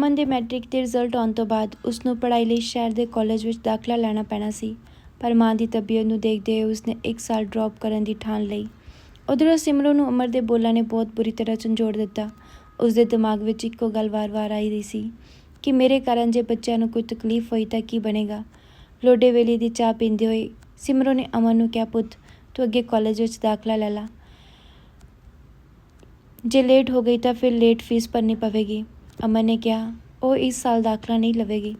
ਅਮਨ ਦੇ ਮੈਟ੍ਰਿਕ ਦੇ ਰਿਜ਼ਲਟ ਆਉਣ ਤੋਂ ਬਾਅਦ ਉਸ ਨੂੰ ਪੜ੍ਹਾਈ ਲਈ ਸ਼ਹਿਰ ਦੇ ਕਾਲਜ ਵਿੱਚ ਦਾਖਲਾ ਲੈਣਾ ਪੈਣਾ ਸੀ, ਪਰ ਮਾਂ ਦੀ ਤਬੀਅਤ ਨੂੰ ਦੇਖਦੇ ਹੋਏ ਉਸਨੇ ਇੱਕ ਸਾਲ ਡ੍ਰੌਪ ਕਰਨ ਦੀ ਠਾਣ ਲਈ। ਉਧਰੋਂ ਸਿਮਰਨ ਨੂੰ ਅਮਰ ਦੇ ਬੋਲਾਂ ਨੇ ਬਹੁਤ ਬੁਰੀ ਤਰ੍ਹਾਂ ਝੰਜੋੜ ਦਿੱਤਾ। ਉਸ ਦੇ ਦਿਮਾਗ ਵਿੱਚ ਇੱਕੋ ਗੱਲ ਵਾਰ-ਵਾਰ ਆਈ ਰਹੀ ਸੀ ਕਿ ਮੇਰੇ ਕਾਰਨ ਜੇ ਬੱਚਿਆਂ ਨੂੰ ਕੋਈ ਤਕਲੀਫ ਹੋਈ ਤਾਂ ਕੀ ਬਣੇਗਾ? ਲੋਡੇ ਵੇਲੇ ਦੀ ਚਾਹ ਪੀਂਦੇ ਹੋਏ ਸਿਮਰੋ ਨੇ ਅਮਨ ਨੂੰ ਕਿਹਾ, ਪੁੱਤ, ਤੂੰ ਅੱਗੇ ਕਾਲਜ ਵਿੱਚ ਦਾਖਲਾ ਲੈ ਲਾ। ਜੇ ਲੇਟ ਹੋ ਗਈ ਤਾਂ ਫਿਰ ਲੇਟ ਫੀਸ ਭਰਨੀ ਪਵੇਗੀ। ਅਮਨ ਨੇ ਕਿਹਾ, ਉਹ ਇਸ ਸਾਲ ਦਾਖਲਾ ਨਹੀਂ ਲਵੇਗੀ।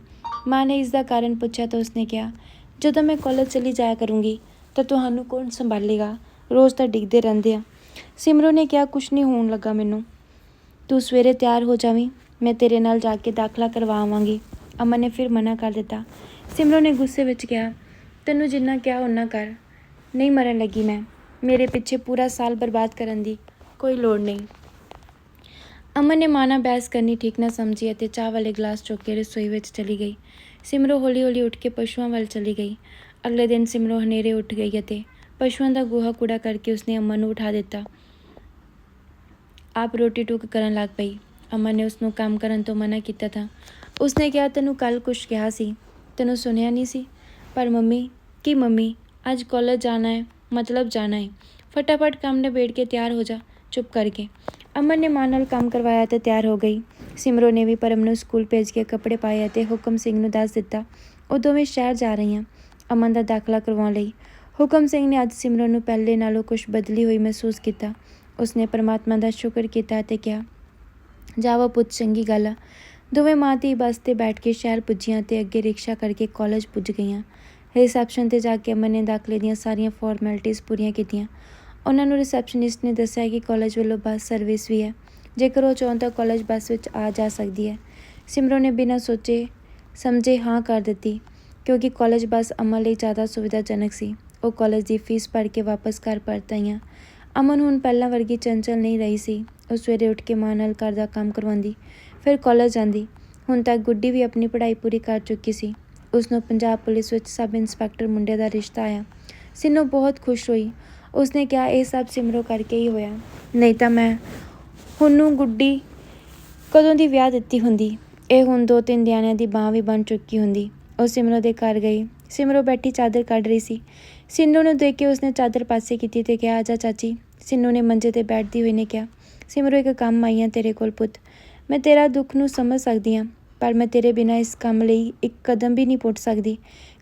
ਮਾਂ ਨੇ ਇਸ ਦਾ ਕਾਰਨ ਪੁੱਛਿਆ ਤਾਂ ਉਸਨੇ ਕਿਹਾ, ਜਦੋਂ ਮੈਂ ਕਾਲਜ ਚਲੀ ਜਾਇਆ ਕਰੂੰਗੀ, ਤਾਂ ਤੁਹਾਨੂੰ ਕੌਣ ਸੰਭਾਲੇਗਾ? ਰੋਜ਼ ਤਾਂ ਡਿੱਗਦੇ ਰਹਿੰਦੇ ਆ। ਸਿਮਰੋ ਨੇ ਕਿਹਾ, ਕੁਛ ਨਹੀਂ ਹੋਣ ਲੱਗਾ ਮੈਨੂੰ। ਤੂੰ ਸਵੇਰੇ ਤਿਆਰ ਹੋ ਜਾਵੀਂ, ਮੈਂ ਤੇਰੇ ਨਾਲ ਜਾ ਕੇ ਦਾਖਲਾ ਕਰਵਾਵਾਂਗੀ ਅਮਨ ਨੇ ਫਿਰ ਮਨਾ ਕਰ ਦਿੱਤਾ। ਸਿਮਰੋ ਨੇ ਗੁੱਸੇ ਵਿੱਚ ਕਿਹਾ, ਤੈਨੂੰ ਜਿੰਨਾ ਕਿਹਾ, ਓਨਾ ਕਰ। ਨਹੀਂ ਮਰਨ ਲੱਗੀ ਮੈਂ। ਮੇਰੇ ਪਿੱਛੇ ਪੂਰਾ ਸਾਲ ਬਰਬਾਦ ਕਰਨ ਦੀ ਕੋਈ ਲੋੜ ਨਹੀਂ। ਅਮਨ ਨੇ ਮਾਂ ਨਾਲ ਬਹਿਸ ਕਰਨੀ ਠੀਕ ਨਾ ਸਮਝੀ ਅਤੇ ਚਾਹ ਵਾਲੇ ਗਲਾਸ ਚੁੱਕ ਕੇ ਰਸੋਈ ਵਿੱਚ ਚਲੀ ਗਈ। ਸਿਮਰੋ ਹੌਲੀ-ਹੌਲੀ ਉੱਠ ਕੇ ਪਸ਼ੂਆਂ ਵੱਲ ਚਲੀ ਗਈ। ਅਗਲੇ ਦਿਨ ਸਿਮਰੋ ਹਨੇਰੇ ਉੱਠ ਗਈ ਅਤੇ ਪਸ਼ੂਆਂ ਦਾ ਗੋਹਾ ਕੂੜਾ ਕਰਕੇ ਉਸਨੇ ਅਮਨ ਨੂੰ ਉਠਾ ਦਿੱਤਾ। ਆਪ ਰੋਟੀ ਟੁੱਕ ਕਰਨ ਲੱਗ ਪਈ। ਅਮਨ ਨੇ ਉਸ ਨੂੰ ਕੰਮ ਕਰਨ ਤੋਂ ਮਨਾ ਕੀਤਾ ਥਾ ਉਸਨੇ ਕਿਹਾ, ਤੈਨੂੰ ਕੱਲ ਕੁਛ ਕਿਹਾ ਸੀ। ਤੈਨੂੰ ਸੁਣਿਆ ਨਹੀਂ ਸੀ? ਪਰ ਮੰਮੀ, ਕੀ ਮੰਮੀ? ਅੱਜ ਕਾਲਜ ਜਾਣਾ ਹੈ, ਮਤਲਬ ਜਾਣਾ ਹੈ। ਫਟਾਫਟ ਕੰਮ ਨਿਬੇੜ ਕੇ ਤਿਆਰ ਹੋ ਜਾ। ਚੁੱਪ ਕਰਕੇ ਅਮਨ ਨੇ ਮਾਂ ਨਾਲ ਕੰਮ ਕਰਵਾਇਆ ਤੇ ਤਿਆਰ ਹੋ ਗਈ। ਸਿਮਰੋ ਨੇ ਵੀ ਪਰਮ ਨੂੰ ਸਕੂਲ ਭੇਜ ਕੇ ਕੱਪੜੇ ਪਾਏ ਅਤੇ ਹੁਕਮ ਸਿੰਘ ਨੂੰ ਦੱਸ ਦਿੱਤਾ, ਉਹ ਦੋਵੇਂ ਸ਼ਹਿਰ ਜਾ ਰਹੀਆਂ ਅਮਨ ਦਾ ਦਾਖਲਾ ਕਰਵਾਉਣ ਲਈ। ਹੁਕਮ ਸਿੰਘ ਨੇ ਅੱਜ ਸਿਮਰੋ ਨੂੰ ਪਹਿਲੇ ਨਾਲੋਂ ਕੁਝ ਬਦਲੀ ਹੋਈ ਮਹਿਸੂਸ ਕੀਤਾ। ਉਸਨੇ ਪਰਮਾਤਮਾ ਦਾ ਸ਼ੁਕਰ ਕੀਤਾ ਤੇ ਕਿਹਾ, ਜਾਵਾ ਪੁੱਤ, ਚੰਗੀ ਗੱਲ ਆ। ਦੋਵੇਂ ਮਾਂ ਧੀ ਬੱਸ ਤੇ ਬੈਠ ਕੇ ਸ਼ਹਿਰ ਪੁੱਜੀਆਂ ਤੇ ਅੱਗੇ ਰਿਕਸ਼ਾ ਕਰਕੇ ਕਾਲਜ ਪੁੱਜ ਗਈਆਂ। ਰਿਸੈਪਸ਼ਨ ਤੇ ਜਾ ਕੇ ਅਮਨ ਨੇ ਦਾਖਲੇ ਦੀਆਂ ਸਾਰੀਆਂ ਫਾਰਮੈਲਿਟੀਆਂ ਪੂਰੀਆਂ ਕੀਤੀਆਂ। ਉਹਨਾਂ ਨੂੰ ਰਿਸੈਪਸ਼ਨਿਸਟ ਨੇ ਦੱਸਿਆ ਕਿ ਕਾਲਜ ਵੱਲੋਂ ਬੱਸ ਸਰਵਿਸ ਵੀ ਹੈ। ਜੇਕਰ ਉਹ ਚਾਹੁਣ ਤਾਂ ਕਾਲਜ ਬੱਸ ਵਿੱਚ ਆ ਜਾ ਸਕਦੀ ਹੈ। ਸਿਮਰੋ ਨੇ ਬਿਨਾਂ ਸੋਚੇ ਸਮਝੇ ਹਾਂ ਕਰ ਦਿੱਤੀ, ਕਿਉਂਕਿ ਕਾਲਜ ਬੱਸ ਅਮਨ ਲਈ ਜ਼ਿਆਦਾ ਸੁਵਿਧਾਜਨਕ ਸੀ। ਉਹ ਕਾਲਜ ਦੀ ਫੀਸ ਭਰ ਕੇ ਵਾਪਸ ਘਰ ਪਰਤ ਆਈਆਂ। ਅਮਨ ਹੁਣ ਪਹਿਲਾਂ ਵਰਗੀ ਚੰਚਲ ਨਹੀਂ ਰਹੀ ਸੀ। ਉਹ ਸਵੇਰੇ ਉੱਠ ਕੇ ਮਾਂ ਨਾਲ ਘਰ ਦਾ ਕੰਮ ਕਰਵਾਉਂਦੀ, ਫਿਰ ਕਾਲਜ ਜਾਂਦੀ। ਹੁਣ ਤੱਕ ਗੁੱਡੀ ਵੀ ਆਪਣੀ ਪੜ੍ਹਾਈ ਪੂਰੀ ਕਰ ਚੁੱਕੀ ਸੀ। ਉਸ ਨੂੰ ਪੰਜਾਬ ਪੁਲਿਸ ਵਿੱਚ ਸਬ ਇੰਸਪੈਕਟਰ ਮੁੰਡੇ ਦਾ ਰਿਸ਼ਤਾ ਆਇਆ। ਸਿਨੋ ਬਹੁਤ ਖੁਸ਼ ਹੋਈ। ਉਸਨੇ ਕਿਹਾ, ਇਹ ਸਭ ਸਿਮਰੋ ਕਰਕੇ ਹੀ ਹੋਇਆ। ਨਹੀਂ ਤਾਂ ਮੈਂ ਹੁਣ ਗੁੱਡੀ ਕਦੋਂ ਦੀ ਵਿਆਹ ਦਿੱਤੀ ਹੁੰਦੀ? ਇਹ ਹੁਣ ਦੋ ਤਿੰਨ ਦਿਨਾਂ ਦੀ ਬਾਂਹ ਵੀ ਬਣ ਚੁੱਕੀ ਹੁੰਦੀ। ਉਹ ਸਿਮਰੋ ਦੇ ਘਰ ਗਈ। ਸਿਮਰੋ ਬੈਠੀ ਚਾਦਰ ਕੱਢ ਰਹੀ ਸੀ। ਸਿੰਨੂ ਨੂੰ ਦੇਖ ਕੇ ਉਸਨੇ ਚਾਦਰ ਪਾਸੇ ਕੀਤੀ ਤੇ ਕਿਹਾ, ਆਜਾ ਚਾਚੀ। ਸਿੰਨੂ ਨੇ ਮੰਜੇ ਤੇ ਬੈਠਦੀ ਹੋਈ ਨੇ ਕਿਹਾ, ਸਿਮਰੋ, ਇੱਕ ਕੰਮ ਆਈ ਹਾਂ ਤੇਰੇ ਕੋਲ ਪੁੱਤ। ਮੈਂ ਤੇਰਾ ਦੁੱਖ ਨੂੰ ਸਮਝ ਸਕਦੀ ਹਾਂ ਪਰ ਮੈਂ ਤੇਰੇ ਬਿਨਾਂ ਇਸ ਕੰਮ ਲਈ ਇੱਕ ਕਦਮ ਵੀ ਨਹੀਂ ਪੁੱਟ ਸਕਦੀ।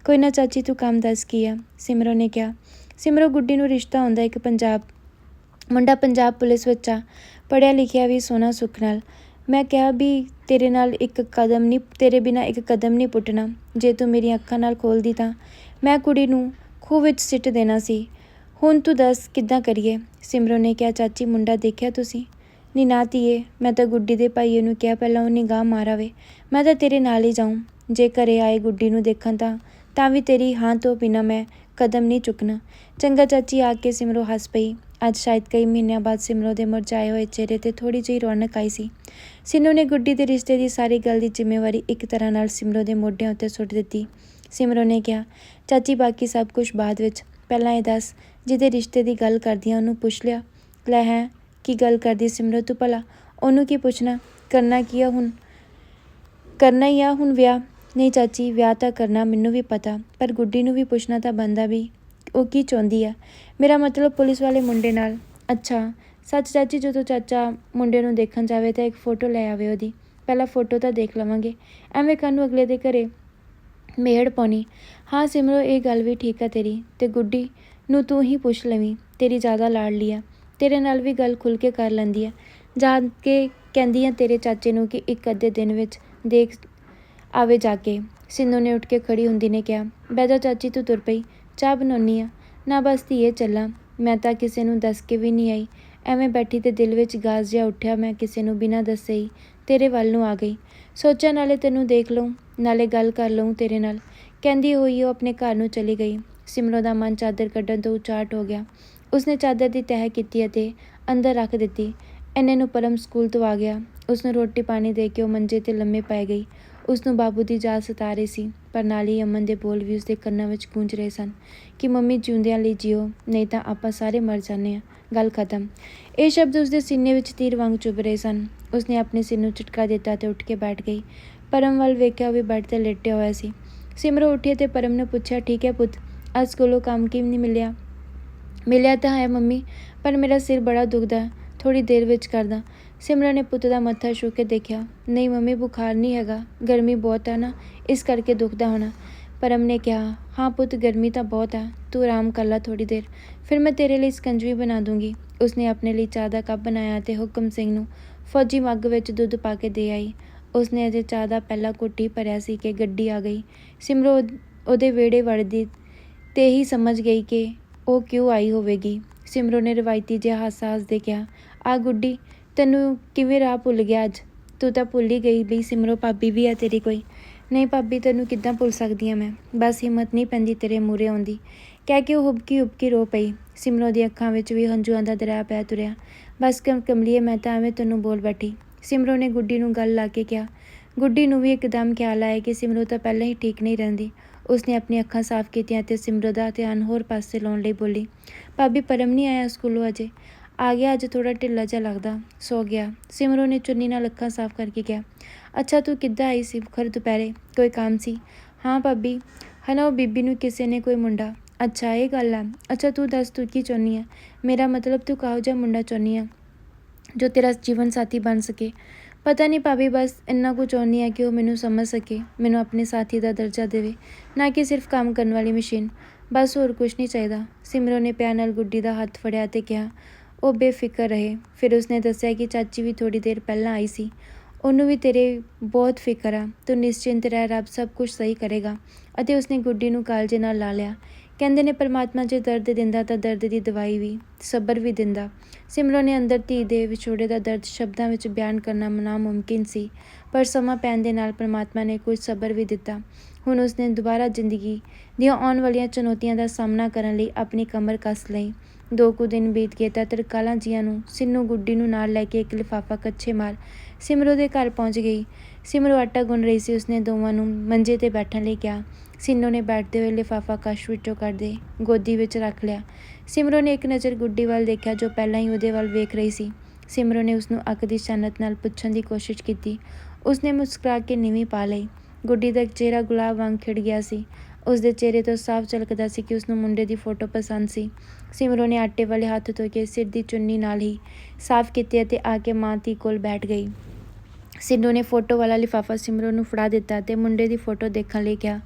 ਕੋਈ ਨਾ ਚਾਚੀ, ਤੂੰ ਕੰਮ ਦੱਸ ਕੀ ਆ? ਸਿਮਰੋ ਨੇ ਕਿਹਾ ਸਿਮਰੋ ਗੁੱਡੀ ਨੂੰ ਰਿਸ਼ਤਾ ਹੁੰਦਾ ਇੱਕ ਪੰਜਾਬ, ਮੁੰਡਾ ਪੰਜਾਬ ਪੁਲਿਸ ਵਿੱਚ ਆ ਪੜਿਆ ਲਿਖਿਆ ਵੀ ਸੋਹਣਾ ਸੁੱਖ ਨਾਲ। ਮੈਂ ਕਿਹਾ ਵੀ ਤੇਰੇ ਨਾਲ ਇੱਕ ਕਦਮ ਨਹੀਂ, ਤੇਰੇ ਬਿਨਾ ਇੱਕ ਕਦਮ ਨਹੀਂ ਪੁੱਟਣਾ, ਜੇ ਤੂੰ ਮੇਰੀਆਂ ਅੱਖਾਂ ਨਾਲ ਖੋਲਦੀ ਤਾਂ। ਮੈਂ ਕੁੜੀ ਨੂੰ ਖੂਹ ਵਿੱਚ ਸਿੱਟ ਦੇਣਾ ਸੀ। ਹੁਣ ਤੂੰ ਦੱਸ ਕਿੱਦਾਂ ਕਰੀਏ? ਸਿਮਰੋ ਨੇ ਕਿਹਾ, ਚਾਚੀ, ਮੁੰਡਾ ਦੇਖਿਆ ਤੁਸੀਂ? ਨੀ ਨਾ ਧੀਏ, ਮੈਂ ਤਾਂ ਗੁੱਡੀ ਦੇ ਭਾਈਏ ਨੂੰ ਕਿਹਾ, ਪਹਿਲਾਂ ਉਹ ਨਿਗਾਹ ਮਾਰਾਵੇ। ਮੈਂ ਤਾਂ ਤੇਰੇ ਨਾਲ ਹੀ ਜਾਊਂ। ਜੇ ਘਰੇ ਆਏ ਗੁੱਡੀ ਨੂੰ ਦੇਖਣ ਤਾਂ ਤਾਂ ਵੀ ਤੇਰੀ ਹਾਂ ਤੋਂ ਬਿਨਾ ਮੈਂ ਕਦਮ ਨਹੀਂ ਚੁੱਕਣਾ। ਚੰਗਾ ਚਾਚੀ ਆ ਕੇ ਸਿਮਰੋ ਹੱਸ ਪਈ। ਅੱਜ ਸ਼ਾਇਦ ਕਈ ਮਹੀਨਿਆਂ ਬਾਅਦ ਸਿਮਰੋ ਦੇ ਮੁਰਝਾਏ ਹੋਏ ਚਿਹਰੇ ਤੇ ਥੋੜੀ ਜਿਹੀ ਰੌਣਕ ਆਈ ਸੀ। ਸਿਨੂ ਨੇ ਗੁੱਡੀ ਦੇ ਰਿਸ਼ਤੇ ਦੀ ਸਾਰੀ ਗੱਲ ਦੀ ਜ਼ਿੰਮੇਵਾਰੀ ਇੱਕ ਤਰ੍ਹਾਂ ਨਾਲ ਸਿਮਰੋ ਦੇ ਮੋਢਿਆਂ ਉੱਤੇ ਸੁੱਟ ਦਿੱਤੀ। ਸਿਮਰੋ ਨੇ ਕਿਹਾ, ਚਾਚੀ, ਬਾਕੀ ਸਭ ਕੁਝ ਬਾਅਦ ਵਿੱਚ। ਪਹਿਲਾਂ ਇਹ ਦੱਸ, ਜਿਹਦੇ ਰਿਸ਼ਤੇ ਦੀ ਗੱਲ ਕਰਦੀਆਂ ਉਹਨੂੰ ਪੁੱਛ ਲਿਆ। ਲੈ ਹੈ, ਕੀ ਗੱਲ ਕਰਦੀ ਸਿਮਰੋ ਤੂੰ ਭਲਾ? ਉਹਨੂੰ ਕੀ ਪੁੱਛਣਾ? ਕਰਨਾ ਕੀ ਆ ਹੁਣ? ਕਰਨਾ ਹੀ ਆ ਹੁਣ ਵਿਆਹ। ਨਹੀਂ ਚਾਚੀ, ਵਿਆਹ ਤਾਂ ਕਰਨਾ ਮੈਨੂੰ ਵੀ ਪਤਾ, ਪਰ ਗੁੱਡੀ ਨੂੰ ਵੀ ਪੁੱਛਣਾ ਤਾਂ ਬੰਦਾ ਵੀ, ਉਹ ਕੀ ਚਾਹੁੰਦੀ ਆ? ਮੇਰਾ ਮਤਲਬ ਪੁਲਿਸ ਵਾਲੇ ਮੁੰਡੇ ਨਾਲ। ਅੱਛਾ, ਸੱਚ ਚਾਚੀ, ਜਦੋਂ ਚਾਚਾ ਮੁੰਡੇ ਨੂੰ ਦੇਖਣ ਜਾਵੇ ਤਾਂ ਇੱਕ ਫੋਟੋ ਲੈ ਆਵੇ ਉਹਦੀ। ਪਹਿਲਾਂ ਫੋਟੋ ਤਾਂ ਦੇਖ ਲਵਾਂਗੇ। ਐਵੇਂ ਕਾਨੂੰ ਅਗਲੇ ਦੇ ਘਰੇ ਮੇੜ ਪਾਉਣੀ। ਹਾਂ ਸਿਮਰੋ, ਇਹ ਗੱਲ ਵੀ ਠੀਕ ਆ ਤੇਰੀ। ਤੇ ਗੁੱਡੀ ਨੂੰ ਤੂੰ ਹੀ ਪੁੱਛ ਲਵੀਂ, ਤੇਰੀ ਜ਼ਿਆਦਾ ਲਾਡਲੀ ਆ। ਤੇਰੇ ਨਾਲ ਵੀ ਗੱਲ ਖੁੱਲ ਕੇ ਕਰ ਲੈਂਦੀ ਆ। ਜਾਣ ਕੇ ਕਹਿੰਦੀ ਆ ਤੇਰੇ ਚਾਚੇ ਨੂੰ ਕਿ ਇੱਕ ਅੱਧੇ ਦਿਨ ਵਿੱਚ ਦੇਖ ਆਵੇ ਜਾ ਕੇ। ਸਿੰਧੂ ਨੇ ਉੱਠ ਕੇ ਖੜੀ ਹੁੰਦੀ ਨੇ ਕਿਹਾ, ਬਹਿ ਜਾ ਚਾਚੀ, ਤੂੰ ਤੁਰ ਪਈ। ਚਾਹ ਬਣਾਉਣੀ ਆ। ਨਾ ਬਸ ਧੀਏ, ਚੱਲਾਂ। ਮੈਂ ਤਾਂ ਕਿਸੇ ਨੂੰ ਦੱਸ ਕੇ ਵੀ ਨਹੀਂ ਆਈ। ਐਵੇਂ ਬੈਠੀ ਤੇ ਦਿਲ ਵਿੱਚ ਗਾਜ਼ ਜਿਹਾ ਉੱਠਿਆ, ਮੈਂ ਕਿਸੇ ਨੂੰ ਬਿਨਾਂ ਦੱਸੇ ਹੀ ਤੇਰੇ ਵੱਲ ਨੂੰ ਆ ਗਈ। ਸੋਚਿਆ, ਨਾਲੇ ਤੈਨੂੰ ਦੇਖ ਲਊਂ, ਨਾਲੇ ਗੱਲ ਕਰ ਲਊਂ ਤੇਰੇ ਨਾਲ। ਕਹਿੰਦੀ ਹੋਈ ਉਹ ਆਪਣੇ ਘਰ ਨੂੰ ਚਲੀ ਗਈ। ਸਿਮਰੋ ਦਾ ਮਨ ਚਾਦਰ ਕੱਢਣ ਤੋਂ ਉਚਾਟ ਹੋ ਗਿਆ। ਉਸਨੇ ਚਾਦਰ ਦੀ ਤਹਿ ਕੀਤੀ ਅਤੇ ਅੰਦਰ ਰੱਖ ਦਿੱਤੀ। ਐਨੇ ਨੂੰ ਪਰਮ ਸਕੂਲ ਤੋਂ ਆ ਗਿਆ। ਉਸਨੂੰ ਰੋਟੀ ਪਾਣੀ ਦੇ ਕੇ ਉਹ ਮੰਜੇ ਤੇ ਲੰਮੇ ਪੈ ਗਈ। ਉਸ ਨੂੰ ਬਾਬੂ ਦੀ ਯਾਦ ਸਤਾ ਰਹੀ ਸੀ, ਪਰ ਨਾਲ ਹੀ ਅਮਨ ਦੇ ਬੋਲ ਵੀ ਉਸਦੇ ਕੰਨਾਂ ਵਿੱਚ ਗੂੰਜ ਰਹੇ ਸਨ ਕਿ ਮੰਮੀ ਜਿਉਂਦਿਆਂ ਲਈ ਜਿਓ, ਨਹੀਂ ਤਾਂ ਆਪਾਂ ਸਾਰੇ ਮਰ ਜਾਂਦੇ ਆ ਗੱਲ ਖਤਮ। ਇਹ ਸ਼ਬਦ ਉਸਦੇ ਸੀਨੇ ਵਿੱਚ ਤੀਰ ਵਾਂਗ ਚੁੱਭ ਰਹੇ ਸਨ। ਉਸਨੇ ਆਪਣੇ ਸਿਰ ਨੂੰ ਝਟਕਾ ਦਿੱਤਾ ਤੇ ਉੱਠ ਕੇ ਬੈਠ ਗਈ। ਪਰਮ ਵੱਲ ਵੇਖਿਆ ਉਹ ਵੀ ਬੈੱਡ ਤੇ ਲੇਟਿਆ ਹੋਇਆ ਸੀ। ਸਿਮਰੋ ਉੱਠੀ ਤੇ ਪਰਮ ਨੇ ਪੁੱਛਿਆ, ਠੀਕ ਹੈ ਪੁੱਤ, ਅੱਜ ਕੋਲੋਂ ਕੰਮ ਕਿਉਂ ਨਹੀਂ ਮਿਲਿਆ? ਮਿਲਿਆ ਤਾਂ ਹੈ ਮੰਮੀ, ਪਰ ਮੇਰਾ ਸਿਰ ਬੜਾ ਦੁਖਦਾ ਹੈ ਥੋੜੀ ਦੇਰ ਵਿੱਚ ਕਰਦਾ। ਸਿਮਰਨ ਨੇ ਪੁੱਤ ਦਾ ਮੱਥਾ ਛੂ ਕੇ ਦੇਖਿਆ, ਨਹੀਂ ਮੰਮੀ, ਬੁਖਾਰ ਨਹੀਂ ਹੈਗਾ, ਗਰਮੀ ਬਹੁਤ ਹੈ ਨਾ, ਇਸ ਕਰਕੇ ਦੁਖਦਾ ਹੋਣਾ। ਪਰਮ ਨੇ ਕਿਹਾ, ਹਾਂ ਪੁੱਤ, ਗਰਮੀ ਤਾਂ ਬਹੁਤ ਹੈ ਤੂੰ ਆਰਾਮ ਕਰ ਲੈ ਥੋੜੀ ਦੇਰ, ਫਿਰ ਮੈਂ ਤੇਰੇ ਲਈ ਸਕੰਜਵੀ ਬਣਾ ਦੂੰਗੀ। ਉਸਨੇ ਆਪਣੇ ਲਈ ਚਾਹ ਦਾ ਕੱਪ ਬਣਾਇਆ ਤੇ ਹੁਕਮ ਸਿੰਘ ਨੂੰ ਫੌਜੀ ਮੱਗ ਵਿੱਚ ਦੁੱਧ ਪਾ ਕੇ ਦੇ ਆਈ। ਉਸਨੇ ਅਜੇ ਚਾਹ ਦਾ ਪਹਿਲਾ ਕੁੱਟੀ ਭਰਿਆ ਸੀ ਕਿ ਗੱਡੀ ਆ ਗਈ। ਸਿਮਰੋ ਉਹਦੇ ਵਿਹੜੇ ਵੜਦੀ ਤੇ ਹੀ ਸਮਝ ਗਈ ਕਿ ਉਹ ਕਿਉਂ ਆਈ ਹੋਵੇਗੀ। ਸਿਮਰੋ ਨੇ ਰਵਾਇਤੀ ਜਿਹਾ ਹਾਸਾ ਹੱਸਦੇ ਕਿਹਾ, ਆ ਗੁੱਡੀ ਤੈਨੂੰ ਕਿਵੇਂ ਰਾਹ ਭੁੱਲ ਗਿਆ ਅੱਜ? ਤੂੰ ਤਾਂ ਭੁੱਲ ਹੀ ਗਈ ਬਈ ਸਿਮਰੋ, ਭਾਬੀ ਵੀ ਆ ਤੇਰੀ ਕੋਈ ਨਹੀਂ ਭਾਬੀ, ਤੈਨੂੰ ਕਿੱਦਾਂ ਭੁੱਲ ਸਕਦੀ ਆ ਮੈਂ? ਬਸ ਹਿੰਮਤ ਨਹੀਂ ਪੈਂਦੀ ਤੇਰੇ ਮੂਰੇ ਆਉਂਦੀ ਕਹਿ ਕੇ ਉਹ ਹੁਬਕੀ ਹੁਬਕੀ ਰੋ ਪਈ। ਸਿਮਰੋ ਦੀ ਅੱਖਾਂ ਵਿੱਚ ਵੀ ਹੰਝੂਆਂ ਦਾ ਦਰਿਆ ਪੈ ਤੁਰਿਆ। ਬਸ ਕਮ ਕਮਲੀਏ, ਮੈਂ ਤਾਂ ਐਵੇਂ ਤੈਨੂੰ ਬੋਲ ਬੈਠੀ। ਸਿਮਰੋ ਨੇ ਗੁੱਡੀ ਨੂੰ ਗੱਲ ਲਾ ਕੇ ਕਿਹਾ। ਗੁੱਡੀ ਨੂੰ ਵੀ ਇੱਕਦਮ ਖਿਆਲ ਆਇਆ ਕਿ ਸਿਮਰੋ ਤਾਂ ਪਹਿਲਾਂ ਹੀ ਠੀਕ ਨਹੀਂ ਰਹਿੰਦੀ। ਉਸਨੇ ਆਪਣੀਆਂ ਅੱਖਾਂ ਸਾਫ਼ ਕੀਤੀਆਂ ਤੇ ਸਿਮਰੋ ਦਾ ਧਿਆਨ ਹੋਰ ਪਾਸੇ ਲਾਉਣ ਲਈ ਬੋਲੀ। ਭਾਬੀ ਪਰਮ ਨਹੀਂ ਆਇਆ ਸਕੂਲੋਂ ਅਜੇ। ਆ ਗਿਆ, ਅੱਜ ਥੋੜਾ ਢਿੱਲਾ ਜਿਹਾ ਲੱਗਦਾ। ਸੋ ਗਿਆ। ਸਿਮਰੋ ਨੇ ਚੁੰਨੀ ਨਾਲ ਅੱਖਾਂ ਸਾਫ਼ ਕਰਕੇ ਕਿਹਾ, ਅੱਛਾ, ਤੂੰ ਕਿੱਦਾਂ ਆਈ ਸੀ ਖਰ ਦੁਪਹਿਰੇ? ਕੋਈ ਕੰਮ ਸੀ? ਹਾਂ ਭਾਬੀ। ਹਨਾ, ਉਹ ਬੀਬੀ ਨੂੰ ਕਿਸੇ ਨੇ ਕੋਈ ਮੁੰਡਾ ਅੱਛਾ, ਇਹ ਗੱਲ ਆ। ਅੱਛਾ, ਤੂੰ ਦੱਸ, ਤੂੰ ਕੀ ਚਾਹੁੰਦੀ ਆ? ਮੇਰਾ ਮਤਲਬ ਤੂੰ ਕਾਹੋ ਜਿਹਾ ਮੁੰਡਾ ਚਾਹੁੰਦੀ ਆ ਜੋ ਤੇਰਾ ਜੀਵਨ ਸਾਥੀ ਬਣ ਸਕੇ? ਪਤਾ ਨਹੀਂ ਭਾਬੀ, ਬਸ ਇੰਨਾ ਕੁ ਚਾਹੁੰਦੀ ਆ ਕਿ ਉਹ ਮੈਨੂੰ ਸਮਝ ਸਕੇ, ਮੈਨੂੰ ਆਪਣੇ ਸਾਥੀ ਦਾ ਦਰਜਾ ਦੇਵੇ, ਨਾ ਕਿ ਸਿਰਫ ਕੰਮ ਕਰਨ ਵਾਲੀ ਮਸ਼ੀਨ। ਬਸ ਹੋਰ ਕੁਝ ਨਹੀਂ ਚਾਹੀਦਾ। ਸਿਮਰੋ ਨੇ ਪਿਆਰ ਨਾਲ ਗੁੱਡੀ ਦਾ ਹੱਥ ਫੜਿਆ ਤੇ ਕਿਹਾ ਉਹ ਬੇਫਿਕਰ ਰਹੇ। ਫਿਰ ਉਸਨੇ ਦੱਸਿਆ ਕਿ ਚਾਚੀ ਵੀ ਥੋੜੀ ਦੇਰ ਪਹਿਲਾਂ ਆਈ ਸੀ। ਉਹਨੂੰ ਵੀ ਤੇਰੇ ਬਹੁਤ ਫਿਕਰ ਆ। ਤੂੰ ਨਿਸ਼ਚਿੰਤ ਰਹਿ, ਰੱਬ ਸਭ ਕੁਝ ਸਹੀ ਕਰੇਗਾ। ਅਤੇ ਉਸਨੇ ਗੁੱਡੀ ਨੂੰ ਕਾਲਜੇ ਨਾਲ ਲਾ ਲਿਆ। ਕਹਿੰਦੇ ਨੇ, ਪਰਮਾਤਮਾ ਜੇ ਦਰਦ ਦਿੰਦਾ ਤਾਂ ਦਰਦ ਦੀ ਦਵਾਈ ਵੀ, ਸਬਰ ਵੀ ਦਿੰਦਾ। ਸਿਮਰੋ ਨੇ ਅੰਦਰ ਧੀ ਦੇ ਵਿਛੋੜੇ ਦਾ ਦਰਦ ਸ਼ਬਦਾਂ ਵਿੱਚ ਬਿਆਨ ਕਰਨਾ ਨਾਮੁਮਕਿਨ ਸੀ। ਪਰ ਸਮਾਂ ਪੈਣ ਦੇ ਨਾਲ ਪਰਮਾਤਮਾ ਨੇ ਕੁਝ ਸਬਰ ਵੀ ਦਿੱਤਾ। ਹੁਣ ਉਸਨੇ ਦੁਬਾਰਾ ਜ਼ਿੰਦਗੀ ਦੀਆਂ ਆਉਣ ਵਾਲੀਆਂ ਚੁਣੌਤੀਆਂ ਦਾ ਸਾਹਮਣਾ ਕਰਨ ਲਈ ਆਪਣੀ ਕਮਰ ਕੱਸ ਲਈ। ਦੋ ਕੁ ਦਿਨ ਬੀਤ ਗਏ ਤਾਂ ਤਰਕਾਲਾਂ ਜੀਆਂ ਨੂੰ, ਸਿੰਨੂ ਗੁੱਡੀ ਨੂੰ ਨਾਲ ਲੈ ਕੇ ਇੱਕ ਲਿਫਾਫਾ ਕੱਛੇ ਮਾਰ ਸਿਮਰੋ ਦੇ ਘਰ ਪਹੁੰਚ ਗਈ। ਸਿਮਰੋ ਆਟਾ ਗੁੰਨ ਰਹੀ ਸੀ, ਉਸਨੇ ਦੋਵਾਂ ਨੂੰ ਮੰਜੇ ਤੇ ਬੈਠਣ ਲਈ ਕਿਹਾ। ਸਿੰਨੂ ਨੇ ਬੈਠਦੇ ਹੋਏ ਲਿਫਾਫਾ ਕਸ਼ ਵਿੱਚੋਂ ਕੱਢਦੇ ਗੋਦੀ ਵਿੱਚ ਰੱਖ ਲਿਆ। ਸਿਮਰੋ ਨੇ ਇੱਕ ਨਜ਼ਰ ਗੁੱਡੀ ਵੱਲ ਦੇਖਿਆ ਜੋ ਪਹਿਲਾਂ ਹੀ ਉਹਦੇ ਵੱਲ ਵੇਖ ਰਹੀ ਸੀ। ਸਿਮਰੋ ਨੇ ਉਸ ਨੂੰ ਅੱਖ ਦੀ ਸ਼ਾਨਤ ਨਾਲ ਪੁੱਛਣ ਦੀ ਕੋਸ਼ਿਸ਼ ਕੀਤੀ। ਉਸਨੇ ਮੁਸਕਰਾ ਕੇ ਨੀਵੀਂ ਪਾ ਲਈ। ਗੁੱਡੀ ਦਾ ਚਿਹਰਾ ਗੁਲਾਬ ਵਾਂਗ ਖਿੜ ਗਿਆ ਸੀ। ਉਸ ਦੇ ਚਿਹਰੇ ਤੋਂ ਸਾਫ਼ ਝਲਕਦਾ ਸੀ ਕਿ ਉਸ ਨੂੰ ਮੁੰਡੇ ਦੀ ਫੋਟੋ ਪਸੰਦ ਸੀ। ਸਿਮਰੋ ਨੇ ਆਟੇ ਵਾਲੇ ਹੱਥ ਧੋ ਕੇ ਸਿਰ ਦੀ ਚੁੰਨੀ ਨਾਲ ਹੀ ਸਾਫ਼ ਕੀਤੀ ਅਤੇ ਆ ਕੇ ਮਾਂ ਧੀ ਕੋਲ ਬੈਠ ਗਈ। ਸਿੰਧੂ ਨੇ ਫੋਟੋ ਵਾਲਾ ਲਿਫਾਫਾ ਸਿਮਰੋ ਨੂੰ ਫੜਾ ਦਿੱਤਾ ਤੇ ਮੁੰਡੇ ਦੀ ਫੋਟੋ ਦੇਖਣ ਲਈ ਕਿਹਾ।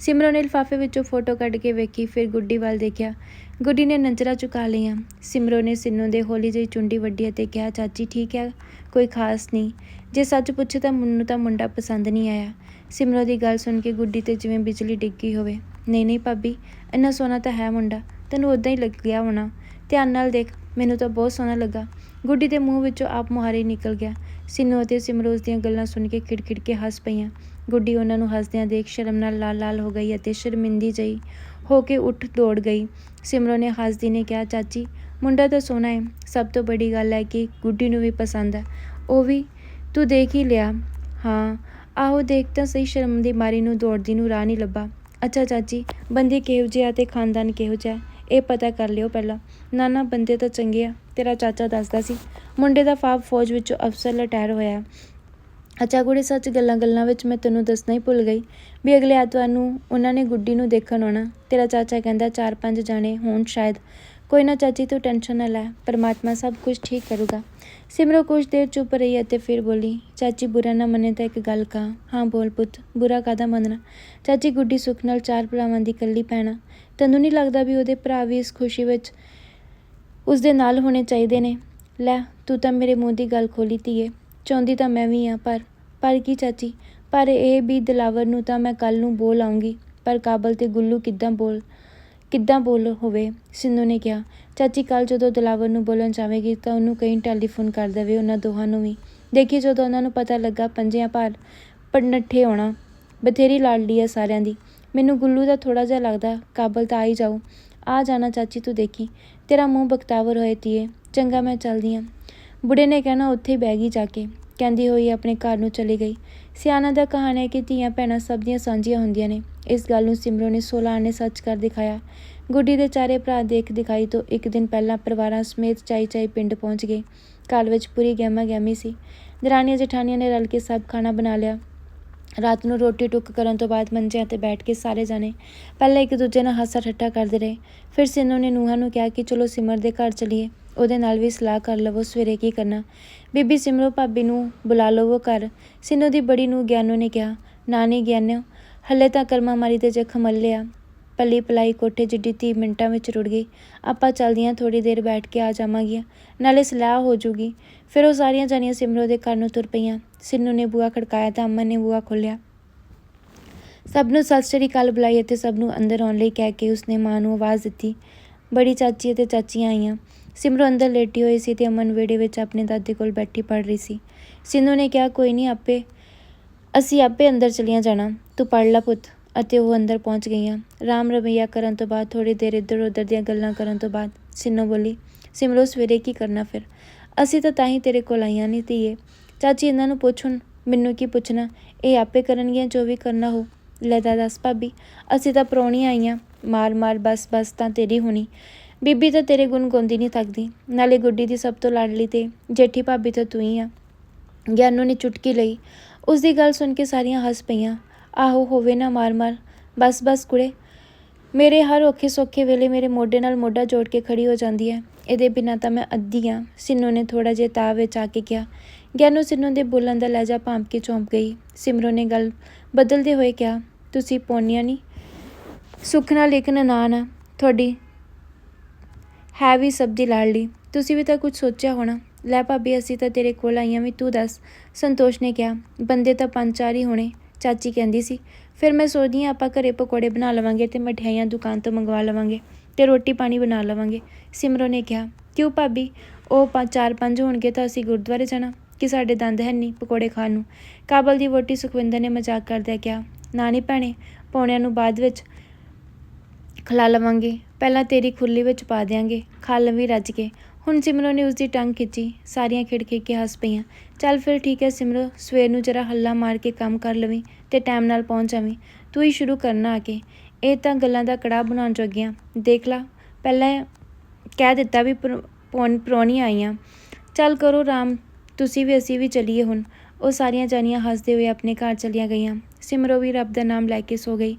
ਸਿਮਰੋ ਨੇ ਲਿਫਾਫੇ ਵਿੱਚੋਂ ਫੋਟੋ ਕੱਢ ਕੇ ਵੇਖੀ, ਫਿਰ ਗੁੱਡੀ ਵੱਲ ਦੇਖਿਆ। ਗੁੱਡੀ ਨੇ ਨਜ਼ਰਾਂ ਚੁਕਾ ਲਈਆਂ। ਸਿਮਰੋ ਨੇ ਸਿੰਨੂ ਦੇ ਹੌਲੀ ਜਿਹੀ ਚੁੰਡੀ ਵੱਢੀ ਅਤੇ ਕਿਹਾ, ਚਾਚੀ, ਠੀਕ ਹੈ, ਕੋਈ ਖਾਸ ਨਹੀਂ। ਜੇ ਸੱਚ ਪੁੱਛੇ ਤਾਂ ਮੈਨੂੰ ਤਾਂ ਮੁੰਡਾ ਪਸੰਦ ਨਹੀਂ ਆਇਆ। ਸਿਮਰੋ ਦੀ ਗੱਲ ਸੁਣ ਕੇ ਗੁੱਡੀ ਤੇ ਜਿਵੇਂ ਬਿਜਲੀ ਡਿੱਗੀ ਹੋਵੇ। ਨਹੀਂ ਨਹੀਂ ਭਾਬੀ, ਇੰਨਾ ਸੋਹਣਾ ਤਾਂ ਹੈ ਮੁੰਡਾ। ਤੈਨੂੰ ਉਦਾਂ ਹੀ ਲੱਗ ਗਿਆ ਹੋਣਾ। ਧਿਆਨ ਨਾਲ ਦੇਖ, ਮੈਨੂੰ ਤਾਂ ਬਹੁਤ ਸੋਹਣਾ ਲੱਗਾ। ਗੁੱਡੀ ਦੇ ਮੂੰਹ ਵਿੱਚੋਂ ਆਪ ਮੁਹਾਰੇ ਨਿਕਲ ਗਿਆ। ਸਿੰਨੂ ਅਤੇ ਸਿਮਰੋਜ਼ ਦੀਆਂ ਗੱਲਾਂ ਸੁਣ ਕੇ ਖਿੜਖਿੜ ਕੇ ਹੱਸ ਪਈਆਂ। ਗੁੱਡੀ ਉਹਨਾਂ ਨੂੰ ਹੱਸਦਿਆਂ ਦੇਖ ਸ਼ਰਮ ਨਾਲ ਲਾਲ ਲਾਲ ਹੋ ਗਈ ਅਤੇ ਸ਼ਰਮਿੰਦੀ ਜਈ ਹੋ ਕੇ ਉੱਠ ਦੌੜ ਗਈ। ਸਿਮਰੋ ਨੇ ਹੱਸਦੀ ਨੇ ਕਿਹਾ, ਚਾਚੀ, ਮੁੰਡਾ ਤਾਂ ਸੋਹਣਾ ਹੈ। ਸਭ ਤੋਂ ਬੜੀ ਗੱਲ ਹੈ ਕਿ ਗੁੱਡੀ ਨੂੰ ਵੀ ਪਸੰਦ ਹੈ। ਉਹ ਵੀ ਤੂੰ ਦੇਖ ਹੀ ਲਿਆ। ਹਾਂ ਆਹੋ ਦੇਖ ਤਾਂ ਸਹੀ ਸ਼ਰਮ ਦੀ ਮਾਰੀ ਨੂੰ ਦੌੜਦੀ ਨੂੰ ਰਾਹ ਨਹੀਂ ਲੱਭਾ। ਅੱਛਾ ਚਾਚੀ, ਬੰਦੇ ਕਿਹੋ ਜਿਹਾ ਤੇ ਖਾਨਦਾਨ ਕਿਹੋ ਜਿਹਾ ਇਹ ਪਤਾ ਕਰ ਲਿਓ ਪਹਿਲਾਂ। ਨਾ ਨਾ ਬੰਦੇ ਤਾਂ ਚੰਗੇ ਆ, ਤੇਰਾ ਚਾਚਾ ਦੱਸਦਾ ਸੀ। ਮੁੰਡੇ ਦਾ ਫਾਬ ਫੌਜ ਵਿੱਚੋਂ ਅਫਸਰ ਰਿਟਾਇਰ ਹੋਇਆ ਅੱਛਾ ਕੁੜੇ, ਸੱਚ ਗੱਲਾਂ ਗੱਲਾਂ ਵਿੱਚ ਮੈਂ ਤੈਨੂੰ ਦੱਸਣਾ ਹੀ ਭੁੱਲ ਗਈ। ਵੀ ਅਗਲੇ ਐਤਵਾਰ ਨੂੰ ਉਹਨਾਂ ਨੇ ਗੁੱਡੀ ਨੂੰ ਦੇਖਣ ਆਉਣਾ। ਤੇਰਾ ਚਾਚਾ ਕਹਿੰਦਾ ਚਾਰ ਪੰਜ ਜਾਣੇ ਹੋਣ ਸ਼ਾਇਦ। ਕੋਈ ਨਾ ਚਾਚੀ, ਤੂੰ ਟੈਨਸ਼ਨ ਨਾ ਲੈ, ਪਰਮਾਤਮਾ ਸਭ ਕੁਝ ਠੀਕ ਕਰੂਗਾ। ਸਿਮਰੋ ਕੁਝ ਦੇਰ ਚੁੱਪ ਰਹੀ ਅਤੇ ਫਿਰ ਬੋਲੀ, ਚਾਚੀ ਬੁਰਾ ਨਾ ਮੰਨੇ ਤਾਂ ਇੱਕ ਗੱਲ ਕਹਾਂ? ਹਾਂ ਬੋਲ ਪੁੱਤ, ਬੁਰਾ ਕਾਦਾ ਮੰਨਣਾ? ਚਾਚੀ ਗੁੱਡੀ ਸੁੱਖ ਨਾਲ ਚਾਰ ਭਰਾਵਾਂ ਦੀ ਇਕੱਲੀ ਭੈਣਾ ਤੈਨੂੰ ਨਹੀਂ ਲੱਗਦਾ ਵੀ ਉਹਦੇ ਭਰਾ ਵੀ ਇਸ ਖੁਸ਼ੀ ਵਿੱਚ ਉਸ ਦੇ ਨਾਲ ਹੋਣੇ ਚਾਹੀਦੇ ਨੇ? ਲੈ, ਤੂੰ ਤਾਂ ਮੇਰੇ ਮੂੰਹ ਦੀ ਗੱਲ ਖੋਲੀ ਧੀਏ। ਚਾਹੁੰਦੀ ਤਾਂ ਮੈਂ ਵੀ ਆ ਪਰ ਪਰ ਕੀ ਚਾਚੀ? ਪਰ ਇਹ ਵੀ ਦਿਲਾਵਰ ਨੂੰ ਤਾਂ ਮੈਂ ਕੱਲ ਨੂੰ ਬੋਲ ਆਉਂਗੀ ਪਰ ਕਾਬਲ ਤੇ ਗੁੱਲੂ ਕਿੱਦਾਂ ਬੋਲ? ਕਿੱਦਾਂ ਬੋਲ ਹੋਵੇ? ਸਿੰਧੂ ਨੇ ਕਿਹਾ, ਚਾਚੀ ਕੱਲ ਜਦੋਂ ਦਲਾਵਰ ਨੂੰ ਬੋਲਣ ਜਾਵੇਗੀ ਤਾਂ ਉਹਨੂੰ ਕਈ ਟੈਲੀਫੋਨ ਕਰ ਦੇਵੇ ਉਹਨਾਂ ਦੋਹਾਂ ਨੂੰ ਵੀ। ਦੇਖੀ ਜਦੋਂ ਉਹਨਾਂ ਨੂੰ ਪਤਾ ਲੱਗਾ ਪੰਜਿਆਂ ਭਾਰ ਪੜਨੱਠੇ ਹੋਣਾ ਬਥੇਰੀ ਲਾਡਲੀ ਆ ਸਾਰਿਆਂ ਦੀ। ਮੈਨੂੰ ਗੁੱਲੂ ਦਾ ਥੋੜਾ ਜਿਹਾ ਲੱਗਦਾ, ਕਾਬਲ ਤਾਂ ਆ ਹੀ ਜਾਊ। ਆ ਜਾਣਾ ਚਾਚੀ ਤੂੰ ਦੇਖੀ। ਤੇਰਾ ਮੂੰਹ ਬਖਤਾਵਰ ਹੋਏ ਤੀਏ। ਚੰਗਾ ਮੈਂ ਚੱਲਦੀ ਆਂ। ਬੁੜੇ ਨੇ ਕਹਿਣਾ, ਉੱਥੇ ਹੀ ਬਹਿ ਗਈ ਜਾ ਕੇ। ਕਹਿੰਦੀ ਹੋਈ ਆਪਣੇ ਘਰ ਨੂੰ ਚਲੀ ਗਈ। ਸਿਆਣਾ ਦਾ ਕਹਾਣੀ ਹੈ ਕਿ ਧੀਆਂ ਭੈਣਾਂ ਸਭ ਦੀਆਂ ਸਾਂਝੀਆਂ ਹੁੰਦੀਆਂ ਨੇ। ਇਸ ਗੱਲ ਨੂੰ ਸਿਮਰੋ ਨੇ 16 ਆਨੇ ਸੱਚ ਕਰ ਦਿਖਾਇਆ। ਗੁੱਡੀ ਦੇ ਚਾਰੇ ਭਰਾ ਦੇਖ ਦਿਖਾਈ ਤੋਂ ਇੱਕ ਦਿਨ ਪਹਿਲਾਂ ਪਰਿਵਾਰਾਂ ਸਮੇਤ ਚਾਈ ਚਾਈ ਪਿੰਡ ਪਹੁੰਚ ਗਏ। ਘਰ ਵਿੱਚ ਪੂਰੀ ਗਹਿਮਾ ਗਹਿਮੀ ਸੀ। ਦਰਾਣੀਆਂ ਜਠਾਣੀਆਂ ਨੇ ਰਲ ਕੇ ਸਭ ਖਾਣਾ ਬਣਾ ਲਿਆ। ਰਾਤ ਨੂੰ ਰੋਟੀ ਟੁੱਕ ਕਰਨ ਤੋਂ ਬਾਅਦ ਮੰਜਿਆਂ ਤੇ ਬੈਠ ਕੇ ਸਾਰੇ ਜਾਣੇ ਪਹਿਲਾਂ ਇੱਕ ਦੂਜੇ ਨਾਲ ਹਾਸਾ ਠੱਠਾ ਕਰਦੇ ਰਹੇ। ਫਿਰ ਸਿੰਨੂ ਨੇ ਨੂੰਹਾਂ ਨੂੰ ਕਿਹਾ ਕਿ ਚਲੋ ਸਿਮਰ ਦੇ ਘਰ ਚਲੀਏ। ਉਹਦੇ ਨਾਲ ਵੀ ਸਲਾਹ ਕਰ ਲਵੋ, ਸਵੇਰੇ ਕੀ ਕਰਨਾ। ਬੀਬੀ ਸਿਮਰੋ ਭਾਬੀ ਨੂੰ ਬੁਲਾ ਲਵੋ ਘਰ। ਸਿੰਨੂ ਦੀ ਬੜੀ ਨੂੰ ਗਿਆਨੋ ਨੇ ਕਿਹਾ, ਨਾਨੀ ਗਿਆਨੋ ਹੱਲੇ ਤਾਂ ਕਰਮਾ ਮਾਰੀ ਤੇ ਜ਼ਖਮ ਮੱਲੇ ਪੱਲੀ ਪਲਾਈ ਕੋਠੇ ਜਿੱਡੀ ਧੀ ਮਿੰਟਾਂ ਵਿੱਚ ਰੁੜ ਗਈ। ਆਪਾਂ ਚੱਲਦੀਆਂ ਥੋੜੀ ਦੇਰ ਬੈਠ ਕੇ ਆ ਜਾਵਾਂਗੀਆਂ। ਨਾਲੇ ਸਲਾਹ ਹੋ ਜੂਗੀ। ਫਿਰ ਉਹ ਸਾਰੀਆਂ ਜਾਣੀਆਂ ਸਿਮਰੋ ਦੇ ਘਰ ਨੂੰ ਤੁਰ ਪਈਆਂ। ਸਿੰਨੂ ਨੇ ਬੂਆ ਖੜਕਾਇਆ ਤਾਂ ਅਮਨ ਨੇ ਬੂਆ ਖੋਲ੍ਹਿਆ। ਸਭ ਨੂੰ ਸਤਿ ਸ਼੍ਰੀ ਅਕਾਲ ਬੁਲਾਈ ਅਤੇ ਸਭ ਨੂੰ ਅੰਦਰ ਆਉਣ ਲਈ ਕਹਿ ਕੇ ਉਸਨੇ ਮਾਂ ਨੂੰ ਆਵਾਜ਼ ਦਿੱਤੀ। ਬੜੀ ਚਾਚੀ ਅਤੇ ਚਾਚੀਆਂ ਆਈਆਂ। ਸਿਮਰੋ ਅੰਦਰ ਲੇਟੀ ਹੋਈ ਸੀ ਤੇ ਅਮਨ ਵਿਹੜੇ ਵਿੱਚ ਆਪਣੇ ਦਾਦੇ ਕੋਲ ਬੈਠੀ ਪੜ ਰਹੀ ਸੀ। ਸਿੰਨੂ ਨੇ ਕਿਹਾ, ਕੋਈ ਨਹੀਂ, ਆਪੇ ਅਸੀਂ ਆਪੇ ਅੰਦਰ ਚਲੀਆਂ ਜਾਣਾ। ਤੂੰ ਪੜ ਲੈ ਪੁੱਤ। ਅਤੇ ਉਹ ਅੰਦਰ ਪਹੁੰਚ ਗਈਆਂ। ਰਾਮ ਰਵਈਆ ਕਰਨ ਤੋਂ ਬਾਅਦ ਥੋੜੀ ਦੇਰ ਇੱਧਰ ਉੱਧਰ ਦੀਆਂ ਗੱਲਾਂ ਕਰਨ ਤੋਂ ਬਾਅਦ, ਸਿੰਨੂ ਬੋਲੀ, ਸਿਮਰੋ, ਸਵੇਰੇ ਕੀ ਕਰਨਾ ਫਿਰ? ਅਸੀਂ ਤਾਂ ਤਾਂ ਹੀ ਤੇਰੇ ਕੋਲ ਆਈਆਂ ਨਹੀਂ ਧੀਏ। ਚਾਚੀ ਇਹਨਾਂ ਨੂੰ ਪੁੱਛਣ, ਮੈਨੂੰ ਕੀ ਪੁੱਛਣਾ? ਇਹ ਆਪੇ ਕਰਨਗੀਆਂ, ਜੋ ਵੀ ਕਰਨਾ ਹੋ ਲੈ ਦਾ ਦੱਸ ਭਾਬੀ, ਅਸੀਂ ਤਾਂ ਪ੍ਰਾਹੁਣੀਆਂ ਆਈਆਂ। ਮਾਰ ਮਾਰ, ਬਸ ਬਸ ਤਾਂ ਤੇਰੀ ਹੋਣੀ। ਬੀਬੀ ਤਾਂ ਤੇਰੇ ਗੁਣ ਗਾਉਂਦੀ ਨਹੀਂ ਥੱਕਦੀ। ਨਾਲੇ ਗੁੱਡੀ ਦੀ ਸਭ ਤੋਂ ਲਾਡਲੀ ਤੇ ਜੇਠੀ ਭਾਬੀ ਤਾਂ ਤੂੰ ਹੀ ਆ। ਗਿਆਨੂ ਨੇ ਚੁਟਕੀ ਲਈ। ਉਸ ਦੀ ਗੱਲ ਸੁਣ ਕੇ ਸਾਰੀਆਂ ਹੱਸ ਪਈਆਂ। ਆਹੋ, ਹੋਵੇ ਨਾ ਮਾਰ ਮਾਰ। ਬਸ ਬਸ ਕੁੜੇ। ਮੇਰੇ ਹਰ ਔਖੇ ਸੌਖੇ ਵੇਲੇ ਮੇਰੇ ਮੋਢੇ ਨਾਲ ਮੋਢਾ ਜੋੜ ਕੇ ਖੜੀ ਹੋ ਜਾਂਦੀ ਹੈ। ਇਹਦੇ ਬਿਨਾਂ ਤਾਂ ਮੈਂ ਅੱਧੀ ਆ ਸਿੰਨੂ ਨੇ ਥੋੜਾ ਜਿਹਾ ਤਾਅ ਵਿੱਚ ਆ ਕੇ ਕਿਹਾ। ਗਿਆਨੂ ਸਿੰਨੂ ਦੇ ਬੋਲਣ ਦਾ ਲਹਿਜਾ ਭਾਂਪ ਕੇ ਚੌਂਕ ਗਈ। ਸਿਮਰੋ ਨੇ ਗੱਲ ਬਦਲਦੇ ਹੋਏ ਕਿਹਾ, ਤੁਸੀਂ ਪੌਣੀਆਂ ਨਹੀਂ ਸੁੱਖ ਨਾਲ ਇੱਕ ਨਨਾਣ ਆ। ਤੁਹਾਡੀ ਹੈਵੀ ਸਬਜ਼ੀ ਸਭ ਲਈ ਤੁਸੀਂ ਵੀ ਤਾਂ ਕੁਝ ਸੋਚਿਆ ਹੋਣਾ। ਲੈ ਭਾਬੀ, ਅਸੀਂ ਤਾਂ ਤੇਰੇ ਕੋਲ ਆਈਆਂ ਵੀ, ਤੂੰ ਦੱਸ। ਸੰਤੋਸ਼ ਨੇ ਕਿਹਾ, ਬੰਦੇ ਤਾਂ ਪੰਜ ਚਾਰ ਹੀ ਹੋਣੇ, ਚਾਚੀ ਕਹਿੰਦੀ ਸੀ। ਫਿਰ ਮੈਂ ਸੋਚਦੀ ਹਾਂ, ਆਪਾਂ ਘਰੇ ਪਕੌੜੇ ਬਣਾ ਲਵਾਂਗੇ ਤੇ ਮਠਿਆਈਆਂ ਦੁਕਾਨ ਤੋਂ ਮੰਗਵਾ ਲਵਾਂਗੇ ਤੇ ਰੋਟੀ ਪਾਣੀ ਬਣਾ ਲਵਾਂਗੇ। ਸਿਮਰੋ ਨੇ ਕਿਹਾ, ਕਿਉਂ ਭਾਬੀ? ਉਹ ਪੰਜ ਚਾਰ ਪੰਜ ਹੋਣਗੇ ਤਾਂ ਅਸੀਂ ਗੁਰਦੁਆਰੇ ਜਾਣਾ, ਕਿ ਸਾਡੇ ਦੰਦ ਹੈ ਨਹੀਂ ਪਕੌੜੇ ਖਾਣ ਨੂੰ। ਕਾਬਲ ਦੀ ਵੋਟੀ ਸੁਖਵਿੰਦਰ ਨੇ ਮਜ਼ਾਕ ਕਰਦਿਆਂ ਕਿਹਾ ਨਾ ਭੈਣੇ, ਪੌਣਿਆਂ ਨੂੰ ਬਾਅਦ ਵਿੱਚ ਖਿਲਾ ਲਵਾਂਗੇ। ਪਹਿਲਾਂ ਤੇਰੀ ਖੁੱਲੀ ਵਿੱਚ ਪਾ ਦਿਆਂਗੇ, ਖਾ ਲਵੀਂ ਰੱਜ ਕੇ। ਹੁਣ ਸਿਮਰੋ ਨੇ ਉਸਦੀ ਟੰਗ ਖਿੱਚੀ, ਸਾਰੀਆਂ ਖਿੜ ਖਿੜ ਕੇ ਹੱਸ ਪਈਆਂ। ਚੱਲ ਫਿਰ ਠੀਕ ਹੈ ਸਿਮਰੋ, ਸਵੇਰ ਨੂੰ ਜਰਾ ਹੱਲਾ ਮਾਰ ਕੇ ਕੰਮ ਕਰ ਲਵੀਂ ਤੇ ਟਾਈਮ ਨਾਲ ਪਹੁੰਚ ਜਾਵੀਂ। ਤੂੰ ਹੀ ਸ਼ੁਰੂ ਕਰਨਾ ਆ ਕੇ। ਇਹ ਤਾਂ ਗੱਲਾਂ ਦਾ ਕੜਾਹ ਬਣਾਉਣ ਜੋਗੀਆਂ। ਦੇਖ ਲਾ, ਪਹਿਲਾਂ ਕਹਿ ਦਿੱਤਾ ਵੀ ਪ੍ਰੋਣੀ ਆਈਆਂ। ਚੱਲ ਕਰੋ ਰਾਮ ਤੁਸੀਂ ਵੀ, ਅਸੀਂ ਵੀ ਚੱਲੀਏ ਹੁਣ। ਉਹ ਸਾਰੀਆਂ ਜਾਨੀਆਂ ਹੱਸਦੇ ਹੋਏ ਆਪਣੇ ਘਰ ਚਲੀਆਂ ਗਈਆਂ। ਸਿਮਰੋ ਵੀ ਰੱਬ ਦਾ ਨਾਮ ਲੈ ਕੇ ਸੋ ਗਈ।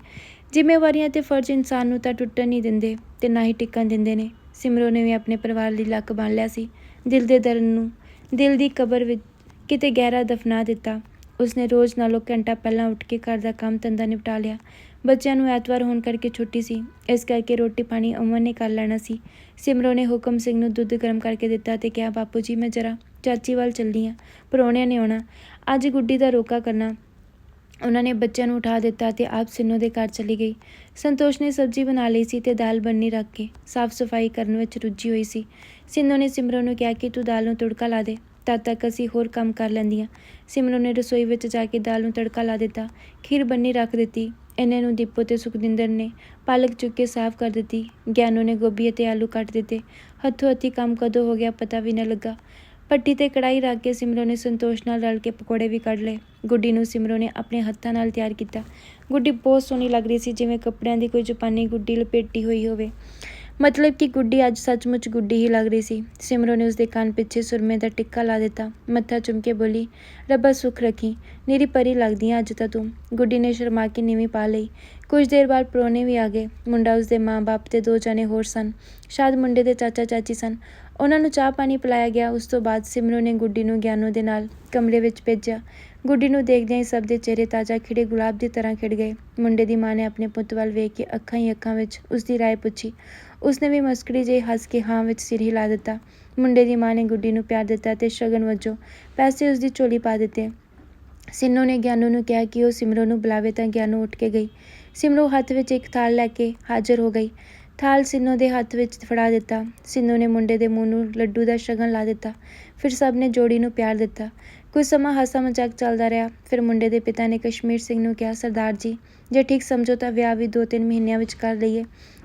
ਜ਼ਿੰਮੇਵਾਰੀਆਂ ਤੇ ਫਰਜ਼ ਇਨਸਾਨ ਨੂੰ ਤਾਂ ਟੁੱਟਣ ਨਹੀਂ ਦਿੰਦੇ ਤੇ ਨਾ ਹੀ ਟਿਕਣ ਦਿੰਦੇ ਨੇ। ਸਿਮਰੋ ਨੇ ਵੀ ਆਪਣੇ ਪਰਿਵਾਰ ਲਈ ਲੱਕ ਬੰਨ ਲਿਆ ਸੀ, ਦਿਲ ਦੇ ਦਰਦ ਨੂੰ। ਦਿਲ ਦੀ ਕਬਰ ਵਿੱਚ ਕਿਤੇ ਗਹਿਰਾ ਦਫਨਾ ਦਿੱਤਾ। ਉਸਨੇ ਰੋਜ਼ ਨਾਲੋਂ ਘੰਟਾ ਪਹਿਲਾਂ ਉੱਠ ਕੇ ਘਰ ਦਾ ਕੰਮ ਧੰਦਾ ਨਿਪਟਾ ਲਿਆ। ਬੱਚਿਆਂ ਨੂੰ ਐਤਵਾਰ ਹੋਣ ਕਰਕੇ ਛੁੱਟੀ ਸੀ। ਇਸ ਕਰਕੇ ਰੋਟੀ ਪਾਣੀ ਅਮਨ ਨੇ ਕਰ ਲੈਣਾ ਸੀ। ਸਿਮਰੋ ਨੇ ਹੁਕਮ ਸਿੰਘ ਨੂੰ ਦੁੱਧ ਗਰਮ ਕਰਕੇ ਦਿੱਤਾ ਤੇ ਕਿਹਾ, ਬਾਪੂ ਜੀ, ਮੈਂ ਜਰਾ ਚਾਚੀ ਵੱਲ ਚੱਲਦੀ ਹਾਂ ਪਰੋਣਿਆਂ ਨੇ ਆਉਣਾ। ਅੱਜ ਗੁੱਡੀ ਦਾ ਰੋਕਾ ਕਰਨਾ। ਉਹਨਾਂ ਨੇ ਬੱਚਿਆਂ ਨੂੰ ਉਠਾ ਦਿੱਤਾ ਤੇ ਆਪ ਸਿੰਨੋ ਦੇ ਘਰ ਚਲੀ ਗਈ। ਸੰਤੋਸ਼ ਨੇ ਸਬਜ਼ੀ ਬਣਾ ਲਈ ਸੀ ਤੇ ਦਾਲ ਬੰਨੀ ਰੱਖ ਕੇ ਸਾਫ਼ ਸਫ਼ਾਈ ਕਰਨ ਵਿੱਚ ਰੁੱਝੀ ਹੋਈ ਸੀ। ਸਿੰਨੋ ਨੇ ਸਿਮਰੋ ਨੂੰ ਕਿਹਾ ਕਿ ਤੂੰ ਦਾਲ ਨੂੰ ਤੜਕਾ ਲਾ ਦੇ, ਤਦ ਤੱਕ ਅਸੀਂ ਹੋਰ ਕੰਮ ਕਰ ਲੈਂਦੀਆਂ। ਸਿਮਰੋ ਨੇ ਰਸੋਈ ਵਿੱਚ ਜਾ ਕੇ ਦਾਲ ਨੂੰ ਤੜਕਾ ਲਾ ਦਿੱਤਾ, ਖੀਰ ਬੰਨੀ ਰੱਖ ਦਿੱਤੀ। ਇਹਨਾਂ ਨੂੰ ਦੀਪੋ ਤੇ ਸੁਖਦਿੰਦਰ ਨੇ ਪਾਲਕ ਚੁੱਕ ਕੇ ਸਾਫ਼ ਕਰ ਦਿੱਤੀ। ਗਿਆਨੋ ਨੇ ਗੋਭੀ ਅਤੇ ਆਲੂ ਕੱਟ ਦਿੱਤੇ। ਹੱਥੋਂ ਹੱਥੀ ਕੰਮ ਕਦੋਂ ਹੋ ਗਿਆ ਪਤਾ ਵੀ ਨਾ ਲੱਗਾ। ਪੱਟੀ ਤੇ ਕੜਾਈ ਰੱਖ ਕੇ ਸਿਮਰੋ ਨੇ ਸੰਤੋਸ਼ ਨਾਲ ਰਲ ਕੇ ਪਕੌੜੇ ਵੀ ਕੱਢ ਲਏ। ਗੁੱਡੀ ਨੂੰ ਸਿਮਰੋ ਨੇ ਆਪਣੇ ਹੱਥਾਂ ਨਾਲ ਤਿਆਰ ਕੀਤਾ। ਗੁੱਡੀ ਬਹੁਤ ਸੋਹਣੀ ਲੱਗ ਰਹੀ ਸੀ, ਜਿਵੇਂ ਕੱਪੜਿਆਂ ਦੀ ਕੋਈ ਜਾਪਾਨੀ ਗੁੱਡੀ ਲਪੇਟੀ ਹੋਈ ਹੋਵੇ। ਮਤਲਬ ਕਿ ਗੁੱਡੀ ਅੱਜ ਸੱਚਮੁੱਚ ਗੁੱਡੀ ਹੀ ਲੱਗ ਰਹੀ ਸੀ। ਸਿਮਰੋ ਨੇ ਉਸਦੇ ਕੰਨ ਪਿੱਛੇ ਸੁਰਮੇ ਦਾ ਟਿੱਕਾ ਲਾ ਦਿੱਤਾ। ਮੱਥਾ ਚੁੰਮ ਕੇ ਬੋਲੀ, ਰੱਬਾ ਸੁੱਖ ਰੱਖੀ, ਨੀਰੀ ਪਰੀ ਲੱਗਦੀ ਆ ਅੱਜ ਤਾਂ ਤੂੰ। ਗੁੱਡੀ ਨੇ ਸ਼ਰਮਾ ਕੇ ਨੀਵੀਂ ਪਾ ਲਈ। ਕੁਝ ਦੇਰ ਬਾਅਦ ਪਰੋਣੇ ਵੀ ਆ ਗਏ। ਮੁੰਡਾ ਉਸਦੇ ਮਾਂ-ਬਾਪ ਤੇ ਦੋ ਜਣੇ ਹੋਰ ਸਨ। ਸ਼ਾਇਦ ਮੁੰਡੇ ਦੇ ਚਾਚਾ ਚਾਚੀ ਸਨ। ਉਹਨਾਂ ਨੂੰ ਚਾਹ ਪਾਣੀ ਪਿਲਾਇਆ ਗਿਆ। ਉਸ ਤੋਂ ਬਾਅਦ ਸਿਮਰੋ ਨੇ ਗੁੱਡੀ ਨੂੰ ਗਿਆਨੋ ਦੇ ਨਾਲ ਕਮਰੇ ਵਿੱਚ ਭੇਜਿਆ। ਗੁੱਡੀ ਨੂੰ ਦੇਖਦਿਆਂ ਹੀ ਸਭ ਦੇ ਚਿਹਰੇ ਤਾਜ਼ਾ ਖਿੜੇ ਗੁਲਾਬ ਦੀ ਤਰ੍ਹਾਂ ਖਿੜ ਗਏ। ਮੁੰਡੇ ਦੀ ਮਾਂ ਨੇ ਆਪਣੇ ਪੁੱਤ ਵੱਲ ਵੇਖ ਕੇ ਅੱਖਾਂ ਹੀ ਅੱਖਾਂ ਵਿੱਚ ਉਸ ਦੀ ਰਾਏ ਪੁੱਛੀ। ਉਸਨੇ ਵੀ ਮਸਕੜੀ ਜਿਹੀ ਹੱਸ ਕੇ ਹਾਂ ਵਿੱਚ ਸਿਰ ਹਿਲਾ ਦਿੱਤਾ। ਮੁੰਡੇ ਦੀ ਮਾਂ ਨੇ ਗੁੱਡੀ ਨੂੰ ਪਿਆਰ ਦਿੱਤਾ ਤੇ ਸ਼ਗਨ ਵਜੋਂ ਪੈਸੇ ਉਸ ਦੀ ਝੋਲੀ ਪਾ ਦਿੱਤੇ। ਸਿੰਨੋ ਨੇ ਗਿਆਨੂ ਨੂੰ ਕਿਹਾ ਕਿ ਉਹ ਸਿਮਰੋ ਨੂੰ ਬੁਲਾਵੇ ਤਾਂ ਗਿਆਨੂ ਉੱਠ ਕੇ ਗਈ। ਸਿਮਰੋ ਹੱਥ ਵਿੱਚ ਇੱਕ ਥਾਲ ਲੈ ਕੇ ਹਾਜ਼ਰ ਹੋ ਗਈ। ਥਾਲ ਸਿੰਨੋ ਦੇ ਹੱਥ ਵਿੱਚ ਫੜਾ ਦਿੱਤਾ। ਸਿੰਨੋ ਨੇ ਮੁੰਡੇ ਦੇ ਮੂੰਹ ਨੂੰ ਲੱਡੂ ਦਾ ਸ਼ਗਨ ਲਾ ਦਿੱਤਾ। ਫਿਰ ਸਭ ਨੇ ਜੋੜੀ ਨੂੰ ਪਿਆਰ ਦਿੱਤਾ। ਕੁਝ ਸਮਾਂ ਹਾਸਾ ਮਜ਼ਾਕ ਚੱਲਦਾ ਰਿਹਾ। ਫਿਰ ਮੁੰਡੇ ਦੇ ਪਿਤਾ ਨੇ ਕਸ਼ਮੀਰ ਸਿੰਘ ਨੂੰ ਕਿਹਾ, ਸਰਦਾਰ ਜੀ, ਜੇ ਠੀਕ ਸਮਝੋ ਤਾਂ ਵਿਆਹ ਵੀ 2-3 ਮਹੀਨਿਆਂ ਵਿੱਚ ਕਰ ਲਈਏ।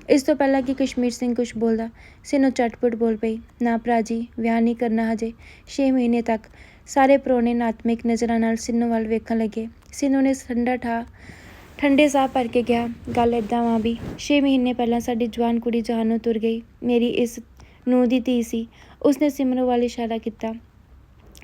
ਇਸ ਤੋਂ ਪਹਿਲਾਂ ਕਿ ਕਸ਼ਮੀਰ ਸਿੰਘ ਕੁਝ ਬੋਲਦਾ, ਸਿੰਨੋ ਚਟਪਟ ਬੋਲ ਪਈ, ਨਾ ਭਰਾ ਜੀ, ਵਿਆਹ ਨਹੀਂ ਕਰਨਾ ਹਜੇ। 6 ਮਹੀਨੇ ਤੱਕ ਸਾਰੇ ਪ੍ਰੋਣੇ ਨਾਤਮਿਕ ਨਜ਼ਰਾਂ ਨਾਲ ਸਿੰਨੋ ਵੱਲ ਵੇਖਣ ਲੱਗੇ। ਸਿੰਨੋ ਨੇ ਠੰਡਾ ਠਾ ਠੰਡੇ ਸਾਹ ਭਰ ਕੇ ਕਿਹਾ ਗੱਲ ਇਦਾਂ ਵਾਂ ਵੀ 6 ਮਹੀਨੇ ਪਹਿਲਾਂ ਸਾਡੀ ਜਵਾਨ ਕੁੜੀ ਜਹਾਨੋਂ ਤੁਰ ਗਈ। ਮੇਰੀ ਇਸ ਨੂੰ ਦੀ ਧੀ ਸੀ। ਉਸਨੇ ਸਿਮਰੋ ਵੱਲ ਇਸ਼ਾਰਾ ਕੀਤਾ।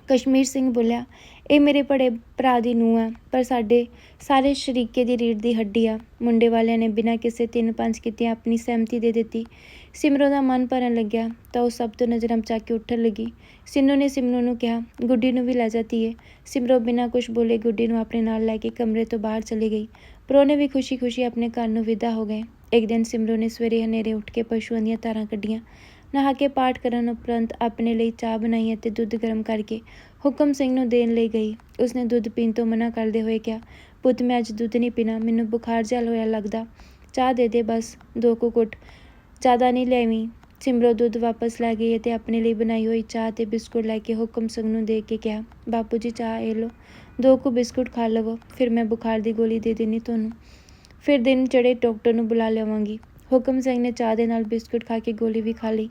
ਕਸ਼ਮੀਰ ਸਿੰਘ ਬੋਲਿਆ, ਇਹ ਮੇਰੇ ਬੜੇ ਭਰਾ ਦੀ ਨੂੰਹ ਆ, ਪਰ ਸਾਡੇ ਸਾਰੇ ਸ਼ਰੀਕੇ ਦੀ ਰੀੜ ਦੀ ਹੱਡੀ ਆ। ਮੁੰਡੇ ਵਾਲਿਆਂ ਨੇ ਬਿਨਾਂ ਕਿਸੇ ਤਿੰਨ ਪੰਜ ਕੀਤਿਆਂ ਆਪਣੀ ਸਹਿਮਤੀ ਦੇ ਦਿੱਤੀ। ਸਿਮਰੋ ਦਾ ਮਨ ਭਰਨ ਲੱਗਿਆ, ਤਾਂ ਉਹ ਸਭ ਤੋਂ ਨਜ਼ਰਾਂ ਬਚਾ ਕੇ ਉੱਠਣ ਲੱਗੀ। ਸਿੰਨੂ ਨੇ ਸਿਮਰੋ ਨੂੰ ਕਿਹਾ, ਗੁੱਡੀ ਨੂੰ ਵੀ ਲੈ ਜਾਤੀ ਏ ਸਿਮਰੋ ਬਿਨਾਂ ਕੁਝ ਬੋਲੇ ਗੁੱਡੀ ਨੂੰ ਆਪਣੇ ਨਾਲ ਲੈ ਕੇ ਕਮਰੇ ਤੋਂ ਬਾਹਰ ਚਲੀ ਗਈ। ਪਰੋਣੇ ਵੀ ਖੁਸ਼ੀ-ਖੁਸ਼ੀ ਆਪਣੇ ਘਰ ਨੂੰ ਵਿਦਾ ਹੋ ਗਏ। ਇੱਕ ਦਿਨ ਸਿਮਰੋ ਨੇ ਸਵੇਰੇ ਹਨੇਰੇ ਉੱਠ ਕੇ ਪਸ਼ੂਆਂ ਦੀਆਂ ਧਾਰਾਂ ਕੱਢੀਆਂ। ਨਹਾ ਕੇ ਪਾਠ ਕਰਨ ਉਪਰੰਤ ਆਪਣੇ ਲਈ ਚਾਹ ਬਣਾਈ ਅਤੇ ਦੁੱਧ ਗਰਮ ਕਰਕੇ ਹੁਕਮ ਸਿੰਘ ਨੂੰ ਦੇਣ ਲਈ ਗਈ। ਉਸਨੇ ਦੁੱਧ ਪੀਣ ਤੋਂ ਮਨਾ ਕਰਦੇ ਹੋਏ ਕਿਹਾ, ਪੁੱਤ, ਮੈਂ ਅੱਜ ਦੁੱਧ ਨਹੀਂ ਪੀਣਾ, ਮੈਨੂੰ ਬੁਖਾਰ ਜਿਹਾ ਹੋਇਆ ਲੱਗਦਾ। ਚਾਹ ਦੇ ਦੇ ਬਸ, ਦੋ ਕੁ ਘੁੱਟ। ਜ਼ਿਆਦਾ ਨਹੀਂ ਲੈਵੀਂ ਸਿਮਰੋ ਦੁੱਧ ਵਾਪਸ ਲੈ ਗਈ ਅਤੇ ਆਪਣੇ ਲਈ ਬਣਾਈ ਹੋਈ ਚਾਹ ਤੇ ਬਿਸਕੁਟ ਲੈ ਕੇ ਹੁਕਮ ਸਿੰਘ ਨੂੰ ਦੇ ਕੇ ਕਿਹਾ, ਬਾਪੂ ਜੀ, ਚਾਹ ਇਹ ਲਓ। ਦੋ ਕੁ ਬਿਸਕੁਟ ਖਾ ਲਵੋ, ਫਿਰ ਮੈਂ ਬੁਖਾਰ ਦੀ ਗੋਲੀ ਦੇ ਦੇਣੀ ਤੁਹਾਨੂੰ। ਫਿਰ ਦਿਨ ਚੜੇ ਡਾਕਟਰ ਨੂੰ ਬੁਲਾ ਲਵਾਂਗੀ। ਹੁਕਮ ਸਿੰਘ ਨੇ ਚਾਹ ਦੇ ਨਾਲ ਬਿਸਕੁਟ ਖਾ ਕੇ ਗੋਲੀ ਵੀ ਖਾ ਲਈ।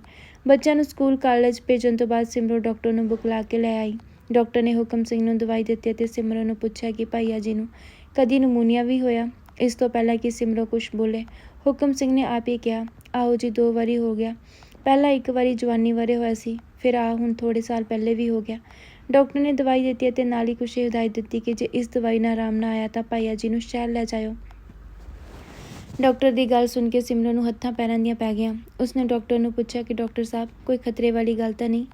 ਬੱਚਿਆਂ ਨੂੰ ਸਕੂਲ ਕਾਲਜ ਭੇਜਣ ਤੋਂ ਬਾਅਦ ਸਿਮਰੋ ਡਾਕਟਰ ਨੂੰ ਬੁਕਲਾ ਕੇ ਲੈ ਆਈ। ਡਾਕਟਰ ਨੇ ਹੁਕਮ ਸਿੰਘ ਨੂੰ ਦਵਾਈ ਦਿੱਤੀ ਅਤੇ ਸਿਮਰੋ ਨੂੰ ਪੁੱਛਿਆ ਕਿ ਭਾਈਆ ਜੀ ਨੂੰ ਕਦੀ ਨਮੂਨੀਆ ਵੀ ਹੋਇਆ? ਇਸ ਤੋਂ ਪਹਿਲਾਂ ਕਿ ਸਿਮਰੋ ਕੁਝ ਬੋਲੇ। ਹੁਕਮ ਸਿੰਘ ਨੇ ਆਪ ਹੀ ਕਿਹਾ, ਆਓ ਜੀ, ਦੋ ਵਾਰੀ ਹੋ ਗਿਆ। ਪਹਿਲਾਂ ਇੱਕ ਵਾਰੀ ਜਵਾਨੀ ਵਾਰੇ ਹੋਇਆ ਸੀ। ਫਿਰ ਆ ਹੁਣ ਥੋੜੇ ਸਾਲ ਪਹਿਲੇ ਵੀ ਹੋ ਗਿਆ। ਡਾਕਟਰ ਨੇ ਦਵਾਈ ਦਿੱਤੀ ਅਤੇ ਨਾਲ ਹੀ ਕੁਛ ਹਦਾਇਤ ਦਿੱਤੀ ਕਿ ਜੇ ਇਸ ਦਵਾਈ ਨਾਲ ਆਰਾਮ ਨਾ ਆਇਆ ਤਾਂ ਭਾਈਆ ਜੀ ਨੂੰ ਸ਼ਹਿਰ ਲੈ ਜਾਇਓ। ਡਾਕਟਰ ਦੀ ਗੱਲ ਸੁਣ ਕੇ ਸਿਮਰਨ ਨੂੰ ਹੱਥਾਂ ਪੈਰਾਂ ਦੀਆਂ ਪੈ ਗਈਆਂ। ਉਸਨੇ ਡਾਕਟਰ ਨੂੰ ਪੁੱਛਿਆ ਕਿ ਡਾਕਟਰ ਸਾਹਿਬ, ਕੋਈ ਖਤਰੇ ਵਾਲੀ ਗੱਲ ਤਾਂ ਨਹੀਂ?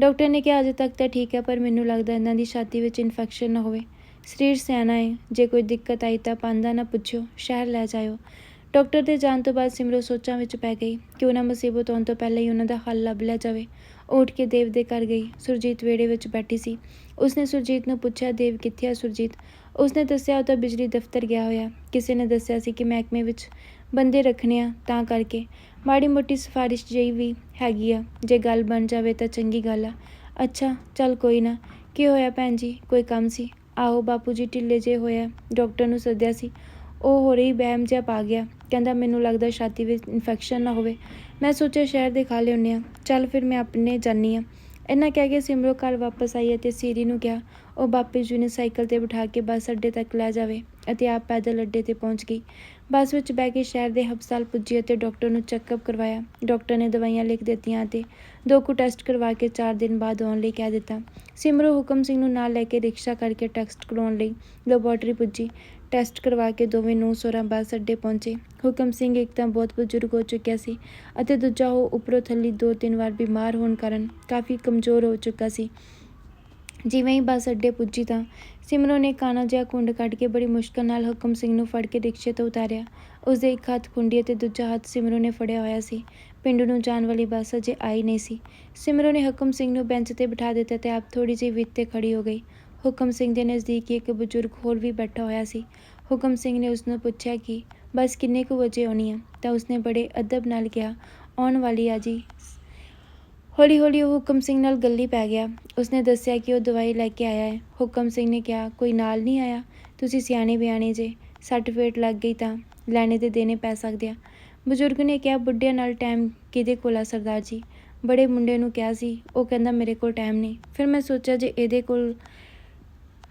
ਡਾਕਟਰ ਨੇ ਕਿਹਾ, ਅਜੇ ਤੱਕ ਤਾਂ ਠੀਕ ਹੈ, ਪਰ ਮੈਨੂੰ ਲੱਗਦਾ ਇਹਨਾਂ ਦੀ ਛਾਤੀ ਵਿੱਚ ਇਨਫੈਕਸ਼ਨ ਨਾ ਹੋਵੇ। ਸਰੀਰ ਸਿਆਣਾ ਹੈ ਜੇ ਕੋਈ ਦਿੱਕਤ ਆਈ ਤਾਂ ਪਾਂਦਾ ਨਾ ਪੁੱਛਿਓ, ਸ਼ਹਿਰ ਲੈ ਜਾਇਓ। ਡਾਕਟਰ ਦੇ ਜਾਣ ਤੋਂ ਬਾਅਦ ਸਿਮਰੋ ਸੋਚਾਂ ਵਿੱਚ ਪੈ ਗਈ ਕਿ ਉਹਨਾਂ ਮੁਸੀਬਤ ਆਉਣ ਤੋਂ ਪਹਿਲਾਂ ਹੀ ਉਹਨਾਂ ਦਾ ਹੱਲ ਲੱਭ ਲਿਆ ਜਾਵੇ। ਉੱਠ ਕੇ ਦੇਵ ਦੇ ਘਰ ਗਈ। ਸੁਰਜੀਤ ਵਿਹੜੇ ਵਿੱਚ ਬੈਠੀ ਸੀ। ਉਸਨੇ ਸੁਰਜੀਤ ਨੂੰ ਪੁੱਛਿਆ, ਦੇਵ, ਕਿੱਥੇ ਆ ਸੁਰਜੀਤ? ਉਸਨੇ ਦੱਸਿਆ, ਉਹ ਤਾਂ ਬਿਜਲੀ ਦਫ਼ਤਰ ਗਿਆ ਹੋਇਆ। ਕਿਸੇ ਨੇ ਦੱਸਿਆ ਸੀ ਕਿ ਮਹਿਕਮੇ ਵਿੱਚ ਬੰਦੇ ਰੱਖਣੇ ਆ, ਤਾਂ ਕਰਕੇ। ਮਾੜੀ ਮੋਟੀ ਸਿਫਾਰਿਸ਼ ਜਿਹੀ ਵੀ ਹੈਗੀ ਆ। ਜੇ ਗੱਲ ਬਣ ਜਾਵੇ ਤਾਂ ਚੰਗੀ ਗੱਲ ਆ। ਅੱਛਾ, ਚੱਲ ਕੋਈ ਨਾ। ਕੀ ਹੋਇਆ ਭੈਣ ਜੀ? ਕੋਈ ਕੰਮ ਸੀ? ਆਹੋ, ਬਾਪੂ ਜੀ ਢਿੱਲੇ ਜੇ ਹੋਇਆ ਡਾਕਟਰ ਨੂੰ ਸੱਦਿਆ ਸੀ। ਉਹ ਹੋ ਰਹੀ ਬਹਿਮ ਜਿਹਾ ਪਾ ਗਿਆ। ਕਹਿੰਦਾ, ਮੈਨੂੰ ਲੱਗਦਾ ਛਾਤੀ ਵਿੱਚ ਇਨਫੈਕਸ਼ਨ ਨਾ ਹੋਵੇ। ਮੈਂ ਸੋਚਿਆ ਸ਼ਹਿਰ ਦੇ ਖਾ ਲਿਆਉਂਦੇ ਆ। ਚੱਲ ਫਿਰ ਮੈਂ ਆਪਣੇ ਜਾਨੀ ਆ। ਇੰਨਾ ਕਹਿ ਕੇ ਸਿਮਰੋ ਘਰ ਵਾਪਸ ਆਈ ਅਤੇ ਸੀਰੀ ਨੂੰ ਕਿਹਾ, ਉਹ ਬਾਪੂ ਜੀ ਨੇ ਸਾਈਕਲ ਤੇ ਬਿਠਾ ਕੇ ਬੱਸ ਅੱਡੇ ਤੱਕ ਲੈ ਜਾਵੇ ਅਤੇ ਆਪ ਪੈਦਲ ਅੱਡੇ ਤੇ ਪਹੁੰਚ ਗਈ। ਬੱਸ ਵਿੱਚ ਬਹਿ ਕੇ ਸ਼ਹਿਰ ਦੇ ਹਸਪਤਾਲ ਪੁੱਜੀ ਅਤੇ ਡਾਕਟਰ ਨੂੰ ਚੈੱਕਅਪ ਕਰਵਾਇਆ। ਡਾਕਟਰ ਨੇ ਦਵਾਈਆਂ ਲਿਖ ਦਿੱਤੀਆਂ ਅਤੇ ਦੋ ਕੁ ਟੈਸਟ ਕਰਵਾ ਕੇ 4 ਦਿਨ ਬਾਅਦ ਆਉਣ ਲਈ ਕਹਿ ਦਿੱਤਾ। ਸਿਮਰੋ ਹੁਕਮ ਸਿੰਘ ਨੂੰ ਨਾਲ ਲੈ ਕੇ ਰਿਕਸ਼ਾ ਕਰਕੇ ਟੈਸਟ ਕਰਵਾਉਣ ਲਈ ਲੈਬੋਰਟਰੀ ਪੁੱਜੀ। ਟੈਸਟ ਕਰਵਾ ਕੇ ਦੋਵੇਂ ਨੂੰ ਸੋਰਾਂ ਬੱਸ ਅੱਡੇ ਪਹੁੰਚੇ। ਹੁਕਮ ਸਿੰਘ ਇੱਕ ਤਾਂ ਬਹੁਤ ਬਜ਼ੁਰਗ ਹੋ ਚੁੱਕਿਆ ਸੀ ਅਤੇ ਦੂਜਾ ਉਹ ਉੱਪਰੋਂ ਥੱਲੀ ਦੋ ਤਿੰਨ ਵਾਰ ਬਿਮਾਰ ਹੋਣ ਕਾਰਨ ਕਾਫੀ ਕਮਜ਼ੋਰ ਹੋ ਚੁੱਕਾ ਸੀ। ਜਿਵੇਂ ਹੀ ਬੱਸ ਅੱਡੇ ਪੁੱਜੀ ਤਾਂ ਸਿਮਰੋ ਨੇ ਕਾਣਾ ਜਿਹਾ ਕੁੰਡ ਕੱਢ ਕੇ ਬੜੀ ਮੁਸ਼ਕਲ ਨਾਲ ਹੁਕਮ ਸਿੰਘ ਨੂੰ ਫੜ ਕੇ ਰਿਕਸ਼ੇ ਤੋਂ ਉਤਾਰਿਆ। ਉਸਦੇ ਇੱਕ ਹੱਥ ਕੁੰਡੀ ਅਤੇ ਦੂਜਾ ਹੱਥ ਸਿਮਰੋ ਨੇ ਫੜਿਆ ਹੋਇਆ ਸੀ। ਪਿੰਡ ਨੂੰ ਜਾਣ ਵਾਲੀ ਬੱਸ ਅਜੇ ਆਈ ਨਹੀਂ ਸੀ। ਸਿਮਰੋ ਨੇ ਹੁਕਮ ਸਿੰਘ ਨੂੰ ਬੈਂਚ ਤੇ ਬਿਠਾ ਦਿੱਤਾ ਤੇ ਆਪ ਥੋੜੀ ਜਿਹੀ ਵਿੱਤ ਤੇ ਖੜੀ ਹੋ ਗਈ। ਹੁਕਮ ਸਿੰਘ ਦੇ ਨਜ਼ਦੀਕ ਇੱਕ ਬਜ਼ੁਰਗ ਹੋਰ ਵੀ ਬੈਠਾ ਹੋਇਆ ਸੀ। ਹੁਕਮ ਸਿੰਘ ਨੇ ਉਸ ਨੂੰ ਪੁੱਛਿਆ ਕਿ ਬੱਸ ਕਿੰਨੇ ਕੁ ਵਜੇ ਆਉਣੀ ਆ? ਤਾਂ ਉਸਨੇ ਬੜੇ ਅਦਬ ਨਾਲ ਕਿਹਾ, ਆਉਣ ਵਾਲੀ ਆ ਜੀ ਹੌਲੀ ਹੌਲੀ ਉਹ ਹੁਕਮ ਸਿੰਘ ਨਾਲ ਗੱਲੀ ਪੈ ਗਿਆ। ਉਸਨੇ ਦੱਸਿਆ ਕਿ ਉਹ ਦਵਾਈ ਲੈ ਕੇ ਆਇਆ ਹੈ। ਹੁਕਮ ਸਿੰਘ ਨੇ ਕਿਹਾ, ਕੋਈ ਨਾਲ ਨਹੀਂ ਆਇਆ। ਤੁਸੀਂ ਸਿਆਣੇ ਬਿਆਣੇ ਜੇ। ਸੱਟ ਫੇਟ ਲੱਗ ਗਈ ਤਾਂ ਲੈਣੇ ਤੇ ਦੇਣੇ ਪੈ ਸਕਦੇ ਆ। ਬਜ਼ੁਰਗ ਨੇ ਕਿਹਾ, ਬੁੱਢਿਆਂ ਨਾਲ ਟਾਈਮ ਕਿਹਦੇ ਕੋਲ ਆ ਸਰਦਾਰ ਜੀ? ਬੜੇ ਮੁੰਡੇ ਨੂੰ ਕਿਹਾ ਸੀ, ਉਹ ਕਹਿੰਦਾ, ਮੇਰੇ ਕੋਲ ਟਾਈਮ ਨਹੀਂ। ਫਿਰ ਮੈਂ ਸੋਚਿਆ, ਜੇ ਇਹਦੇ ਕੋਲ,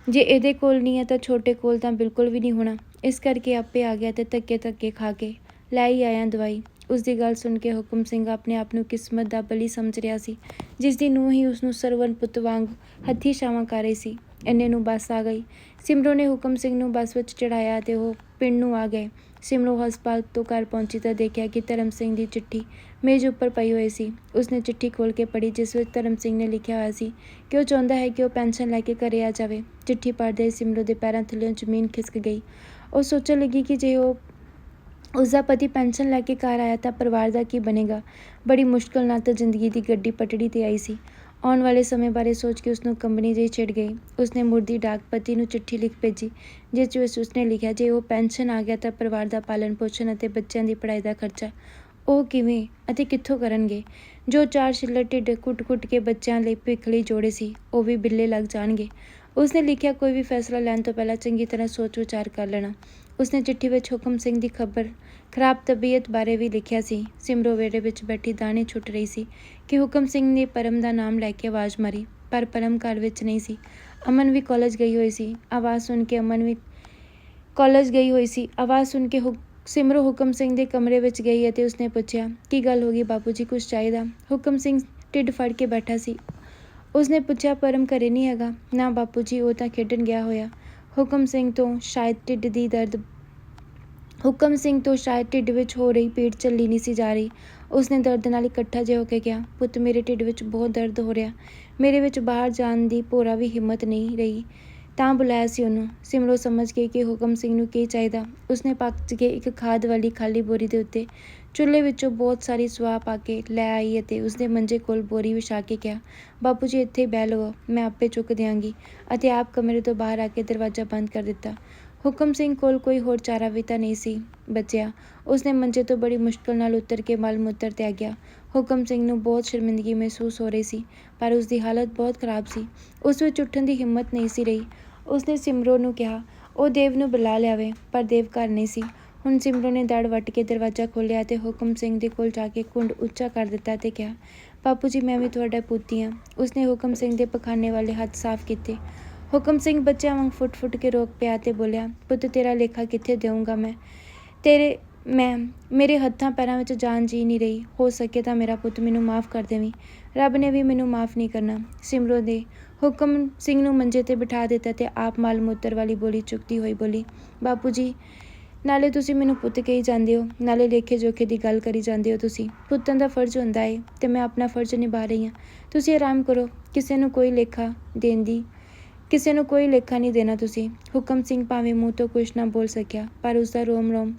ਜੇ ਇਹਦੇ ਕੋਲ ਨਹੀਂ ਹੈ ਤਾਂ ਛੋਟੇ ਕੋਲ ਤਾਂ ਬਿਲਕੁਲ ਵੀ ਨਹੀਂ ਹੋਣਾ। ਇਸ ਕਰਕੇ ਆਪੇ ਆ ਗਿਆ ਤੇ ਧੱਕੇ ਧੱਕੇ ਖਾ ਕੇ ਲੈ ਹੀ ਆਇਆ ਦਵਾਈ। ਉਸ ਦੀ ਗੱਲ ਸੁਣ ਕੇ ਹੁਕਮ ਸਿੰਘ ਆਪਣੇ ਆਪ ਨੂੰ ਕਿਸਮਤ ਦਾ ਬਲੀ ਸਮਝ ਰਿਹਾ ਸੀ, ਜਿਸ ਦੀ ਨੂੰਹ ਹੀ ਉਸ ਨੂੰ ਸਰਵਨ ਪੁੱਤ ਵਾਂਗ ਹੱਥੀ ਛਾਵਾਂ ਕਰ ਰਹੀ ਸੀ। ਇੰਨੇ ਨੂੰ ਬੱਸ ਆ ਗਈ। ਸਿਮਰੋ ਨੇ ਹੁਕਮ ਸਿੰਘ ਨੂੰ ਬੱਸ ਵਿੱਚ ਚੜਾਇਆ ਤੇ ਉਹ ਪਿੰਡ ਨੂੰ ਆ ਗਏ। ਸਿਮਰੋ ਹਸਪਤਾਲ ਤੋਂ ਘਰ ਪਹੁੰਚੀ ਤਾਂ ਦੇਖਿਆ ਕਿ ਧਰਮ ਸਿੰਘ ਦੀ ਚਿੱਠੀ ਮੇਜ਼ ਉੱਪਰ ਪਈ ਹੋਈ ਸੀ। ਉਸਨੇ ਚਿੱਠੀ ਖੋਲ੍ਹ ਕੇ ਪੜ੍ਹੀ, ਜਿਸ ਵਿੱਚ ਧਰਮ ਸਿੰਘ ਨੇ ਲਿਖਿਆ ਹੋਇਆ ਸੀ ਕਿ ਉਹ ਚਾਹੁੰਦਾ ਹੈ ਕਿ ਉਹ ਪੈਨਸ਼ਨ ਲੈ ਕੇ ਘਰੇ ਆ ਜਾਵੇ। ਚਿੱਠੀ ਪੜ੍ਹਦੇ ਸਿਮਰੋ ਦੇ ਪੈਰਾਂ ਥੱਲੇ ਜ਼ਮੀਨ ਖਿਸਕ ਗਈ। ਉਹ ਸੋਚਣ ਲੱਗੀ ਕਿ ਜੇ ਉਹ ਉਸਦਾ ਪਤੀ ਪੈਨਸ਼ਨ ਲੈ ਕੇ ਘਰ ਆਇਆ ਤਾਂ ਪਰਿਵਾਰ ਦਾ ਕੀ ਬਣੇਗਾ? ਬੜੀ ਮੁਸ਼ਕਲ ਨਾਲ ਤਾਂ ਜ਼ਿੰਦਗੀ ਦੀ ਗੱਡੀ ਪਟੜੀ ਤੇ ਆਈ ਸੀ। ਆਉਣ ਵਾਲੇ ਸਮੇਂ ਬਾਰੇ ਸੋਚ ਕੇ ਉਸਨੂੰ ਕੰਬਣੀ ਜਿਹੀ ਚਿੜ ਗਈ। ਉਸਨੇ ਮੁਰਦੀ ਡਾਕ ਪਤੀ ਨੂੰ ਚਿੱਠੀ ਲਿਖ ਭੇਜੀ, ਜਿਸ ਵਿੱਚ ਉਸਨੇ ਲਿਖਿਆ, ਜੇ ਉਹ ਪੈਨਸ਼ਨ ਆ ਗਿਆ ਤਾਂ ਪਰਿਵਾਰ ਦਾ ਪਾਲਣ ਪੋਸ਼ਣ ਅਤੇ ਬੱਚਿਆਂ ਦੀ ਪੜ੍ਹਾਈ ਦਾ ਖਰਚਾ। ਉਹ ਕਿਵੇਂ ਅਤੇ ਕਿੱਥੋਂ ਕਰਨਗੇ? ਜੋ ਚਾਰ ਛਿੱਲਰ ਢਿੱਡ ਕੁੱਟ-ਕੁੱਟ ਕੇ ਬੱਚਿਆਂ ਲਈ ਭਿੱਖ ਲਈ ਜੋੜੇ ਸੀ, ਉਹ ਵੀ ਬਿੱਲੇ ਲੱਗ ਜਾਣਗੇ। ਉਸਨੇ ਲਿਖਿਆ, ਕੋਈ ਵੀ ਫੈਸਲਾ ਲੈਣ ਤੋਂ ਪਹਿਲਾਂ ਚੰਗੀ ਤਰ੍ਹਾਂ ਸੋਚ ਵਿਚਾਰ ਕਰ ਲੈਣਾ। ਉਸਨੇ ਚਿੱਠੀ ਵਿੱਚ ਹੁਕਮ ਸਿੰਘ ਦੀ ਖਬਰ, ਖਰਾਬ ਤਬੀਅਤ ਬਾਰੇ ਵੀ ਲਿਖਿਆ ਸੀ। ਸਿਮਰੋ ਵੇੜੇ ਵਿੱਚ ਬੈਠੀ ਦਾਣੇ ਛੁੱਟ ਰਹੀ ਸੀ ਕਿ ਹੁਕਮ ਸਿੰਘ ਨੇ ਪਰਮ ਦਾ ਨਾਮ ਲੈ ਕੇ ਆਵਾਜ਼ ਮਾਰੀ, ਪਰ ਪਰਮ ਘਰ ਵਿੱਚ ਨਹੀਂ ਸੀ। ਅਮਨ ਵੀ ਕਾਲਜ ਗਈ ਹੋਈ ਸੀ। ਆਵਾਜ਼ ਸੁਣ ਕੇ ਅਮਨ ਵੀ ਕਾਲਜ ਗਈ ਹੋਈ ਸੀ। ਆਵਾਜ਼ ਸੁਣ ਕੇ ਹੁ- ਸਿਮਰੋ ਹੁਕਮ ਸਿੰਘ ਦੇ ਕਮਰੇ ਵਿੱਚ ਗਈ ਅਤੇ ਉਸਨੇ ਪੁੱਛਿਆ, ਕੀ ਗੱਲ ਹੋ ਗਈ ਬਾਪੂ ਜੀ ਕੁਝ ਚਾਹੀਦਾ? ਹੁਕਮ ਸਿੰਘ ਢਿੱਡ ਫੜ ਕੇ ਬੈਠਾ ਸੀ। ਉਸਨੇ ਪੁੱਛਿਆ, ਪਰਮ ਘਰੇ ਨਹੀਂ ਹੈਗਾ? ਨਾ ਬਾਪੂ ਜੀ, ਉਹ ਤਾਂ ਖੇਡਣ ਗਿਆ ਹੋਇਆ। ਹੁਕਮ ਸਿੰਘ ਤੋਂ ਸ਼ਾਇਦ ਢਿੱਡ ਦੀ ਦਰਦ, ਹੁਕਮ ਸਿੰਘ ਤੋਂ ਸ਼ਾਇਦ ਢਿੱਡ ਵਿੱਚ ਹੋ ਰਹੀ ਪੀੜ ਝੱਲੀ ਨਹੀਂ ਸੀ ਜਾ ਰਹੀ। ਉਸਨੇ ਦਰਦ ਨਾਲ ਇਕੱਠਾ ਜਿਹਾ ਹੋ ਕੇ ਕਿਹਾ, ਪੁੱਤ, ਮੇਰੇ ਢਿੱਡ ਵਿੱਚ ਬਹੁਤ ਦਰਦ ਹੋ ਰਿਹਾ। ਮੇਰੇ ਵਿੱਚ ਬਾਹਰ ਜਾਣ ਦੀ ਭੋਰਾ ਵੀ ਹਿੰਮਤ ਨਹੀਂ ਰਹੀ। ਤਾਂ ਬੁਲਾਇਆ ਸੀ ਉਹਨੂੰ। ਸਿਮਰੋ ਸਮਝ ਗਈ ਕਿ ਹੁਕਮ ਸਿੰਘ ਨੂੰ ਕੀ ਚਾਹੀਦਾ। ਉਸਨੇ ਪੱਕ ਕੇ ਇੱਕ ਖਾਦ ਵਾਲੀ ਖਾਲੀ ਬੋਰੀ ਦੇ ਉੱਤੇ ਚੁੱਲ੍ਹੇ ਵਿੱਚੋਂ ਬਹੁਤ ਸਾਰੀ ਸੁਆਹ ਪਾ ਕੇ ਲੈ ਆਈ ਅਤੇ ਉਸਦੇ ਮੰਜੇ ਕੋਲ ਬੋਰੀ ਵਿਛਾ ਕੇ ਕਿਹਾ, ਬਾਪੂ ਜੀ, ਇੱਥੇ ਬਹਿ ਲਵੋ, ਮੈਂ ਆਪੇ ਚੁੱਕ ਦਿਆਂਗੀ। ਅਤੇ ਆਪ ਕਮਰੇ ਤੋਂ ਬਾਹਰ ਆ ਕੇ ਦਰਵਾਜ਼ਾ ਬੰਦ ਕਰ ਦਿੱਤਾ। ਹੁਕਮ ਸਿੰਘ ਕੋਲ ਕੋਈ ਹੋਰ ਚਾਰਾ ਵੀ ਤਾਂ ਨਹੀਂ ਸੀ ਬਚਿਆ। ਉਸਨੇ ਮੰਜੇ ਤੋਂ ਬੜੀ ਮੁਸ਼ਕਲ ਨਾਲ ਉਤਰ ਕੇ ਮਲ ਮੂਤਰ ਤੇ ਆ ਗਿਆ। ਹੁਕਮ ਸਿੰਘ ਨੂੰ ਬਹੁਤ ਸ਼ਰਮਿੰਦਗੀ ਮਹਿਸੂਸ ਹੋ ਰਹੀ ਸੀ, ਪਰ ਉਸ ਦੀ ਹਾਲਤ ਬਹੁਤ ਖਰਾਬ ਸੀ। ਉਸ ਵਿੱਚ ਉੱਠਣ ਦੀ ਹਿੰਮਤ ਨਹੀਂ ਸੀ ਰਹੀ। ਉਸਨੇ ਸਿਮਰੋ ਨੂੰ ਕਿਹਾ, ਉਹ ਦੇਵ ਨੂੰ ਬੁਲਾ ਲਿਆਵੇ, ਪਰ ਦੇਵ ਘਰ ਨਹੀਂ ਸੀ। ਹੁਣ ਸਿਮਰੋ ਨੇ ਦੜ ਵੱਟ ਕੇ ਦਰਵਾਜ਼ਾ ਖੋਲ੍ਹਿਆ ਤੇ ਹੁਕਮ ਸਿੰਘ ਦੇ ਕੋਲ ਜਾ ਕੇ ਕੁੰਡ ਉੱਚਾ ਕਰ ਦਿੱਤਾ ਤੇ ਕਿਹਾ, ਬਾਪੂ ਜੀ, ਮੈਂ ਵੀ ਤੁਹਾਡਾ ਪੁੱਤੀ ਹਾਂ। ਉਸਨੇ ਹੁਕਮ ਸਿੰਘ ਦੇ ਪਖਾਨੇ ਵਾਲੇ ਹੱਥ ਸਾਫ਼ ਕੀਤੇ। ਹੁਕਮ ਸਿੰਘ ਬੱਚਿਆਂ ਵਾਂਗ ਫੁੱਟ-ਫੁੱਟ ਕੇ ਰੋਕ ਪਿਆ ਤੇ ਬੋਲਿਆ, ਪੁੱਤ, ਤੇਰਾ ਲੇਖਾ ਕਿੱਥੇ ਦੇਵਾਂਗਾ ਮੈਂ? ਤੇਰੇ, ਮੈਂ, ਮੇਰੇ ਹੱਥਾਂ ਪੈਰਾਂ ਵਿੱਚ ਜਾਨ ਜੀ ਨਹੀਂ ਰਹੀ। ਹੋ ਸਕੇ ਤਾਂ ਮੇਰਾ ਪੁੱਤ ਮੈਨੂੰ ਮਾਫ ਕਰ ਦੇਵੀਂ। ਰੱਬ ਨੇ ਵੀ ਮੈਨੂੰ ਮਾਫ ਨਹੀਂ ਕਰਨਾ। ਸਿਮਰੋ ਦੇ ਹੁਕਮ ਸਿੰਘ ਨੂੰ ਮੰਜੇ ਤੇ ਬਿਠਾ ਦਿੱਤਾ ਤੇ ਆਪ ਮਾਲ ਮੂਤਰ ਵਾਲੀ ਬੋਲੀ ਚੁੱਕਦੀ ਹੋਈ ਬੋਲੀ, ਬਾਪੂ ਜੀ, ਨਾਲੇ ਤੁਸੀਂ ਮੈਨੂੰ ਪੁੱਤ ਕਹੀ ਜਾਂਦੇ ਹੋ, ਨਾਲੇ ਲੇਖੇ ਜੋਖੇ ਦੀ ਗੱਲ ਕਰੀ ਜਾਂਦੇ ਹੋ ਤੁਸੀਂ। ਪੁੱਤਾਂ ਦਾ ਫਰਜ਼ ਹੁੰਦਾ ਏ ਤੇ ਮੈਂ ਆਪਣਾ ਫਰਜ਼ ਨਿਭਾ ਰਹੀ ਹਾਂ। ਤੁਸੀਂ ਆਰਾਮ ਕਰੋ, ਕਿਸੇ ਨੂੰ ਕੋਈ ਲੇਖਾ ਦੇਣ ਦੀ, ਕਿਸੇ ਨੂੰ ਕੋਈ ਲੇਖਾ ਨਹੀਂ ਦੇਣਾ ਤੁਸੀਂ। ਹੁਕਮ ਸਿੰਘ ਭਾਵੇਂ ਮੂੰਹ ਤੋਂ ਕੁਝ ਨਾ ਬੋਲ ਸਕਿਆ, ਪਰ ਉਸ ਦਾ ਰੋਮ ਰੋਮ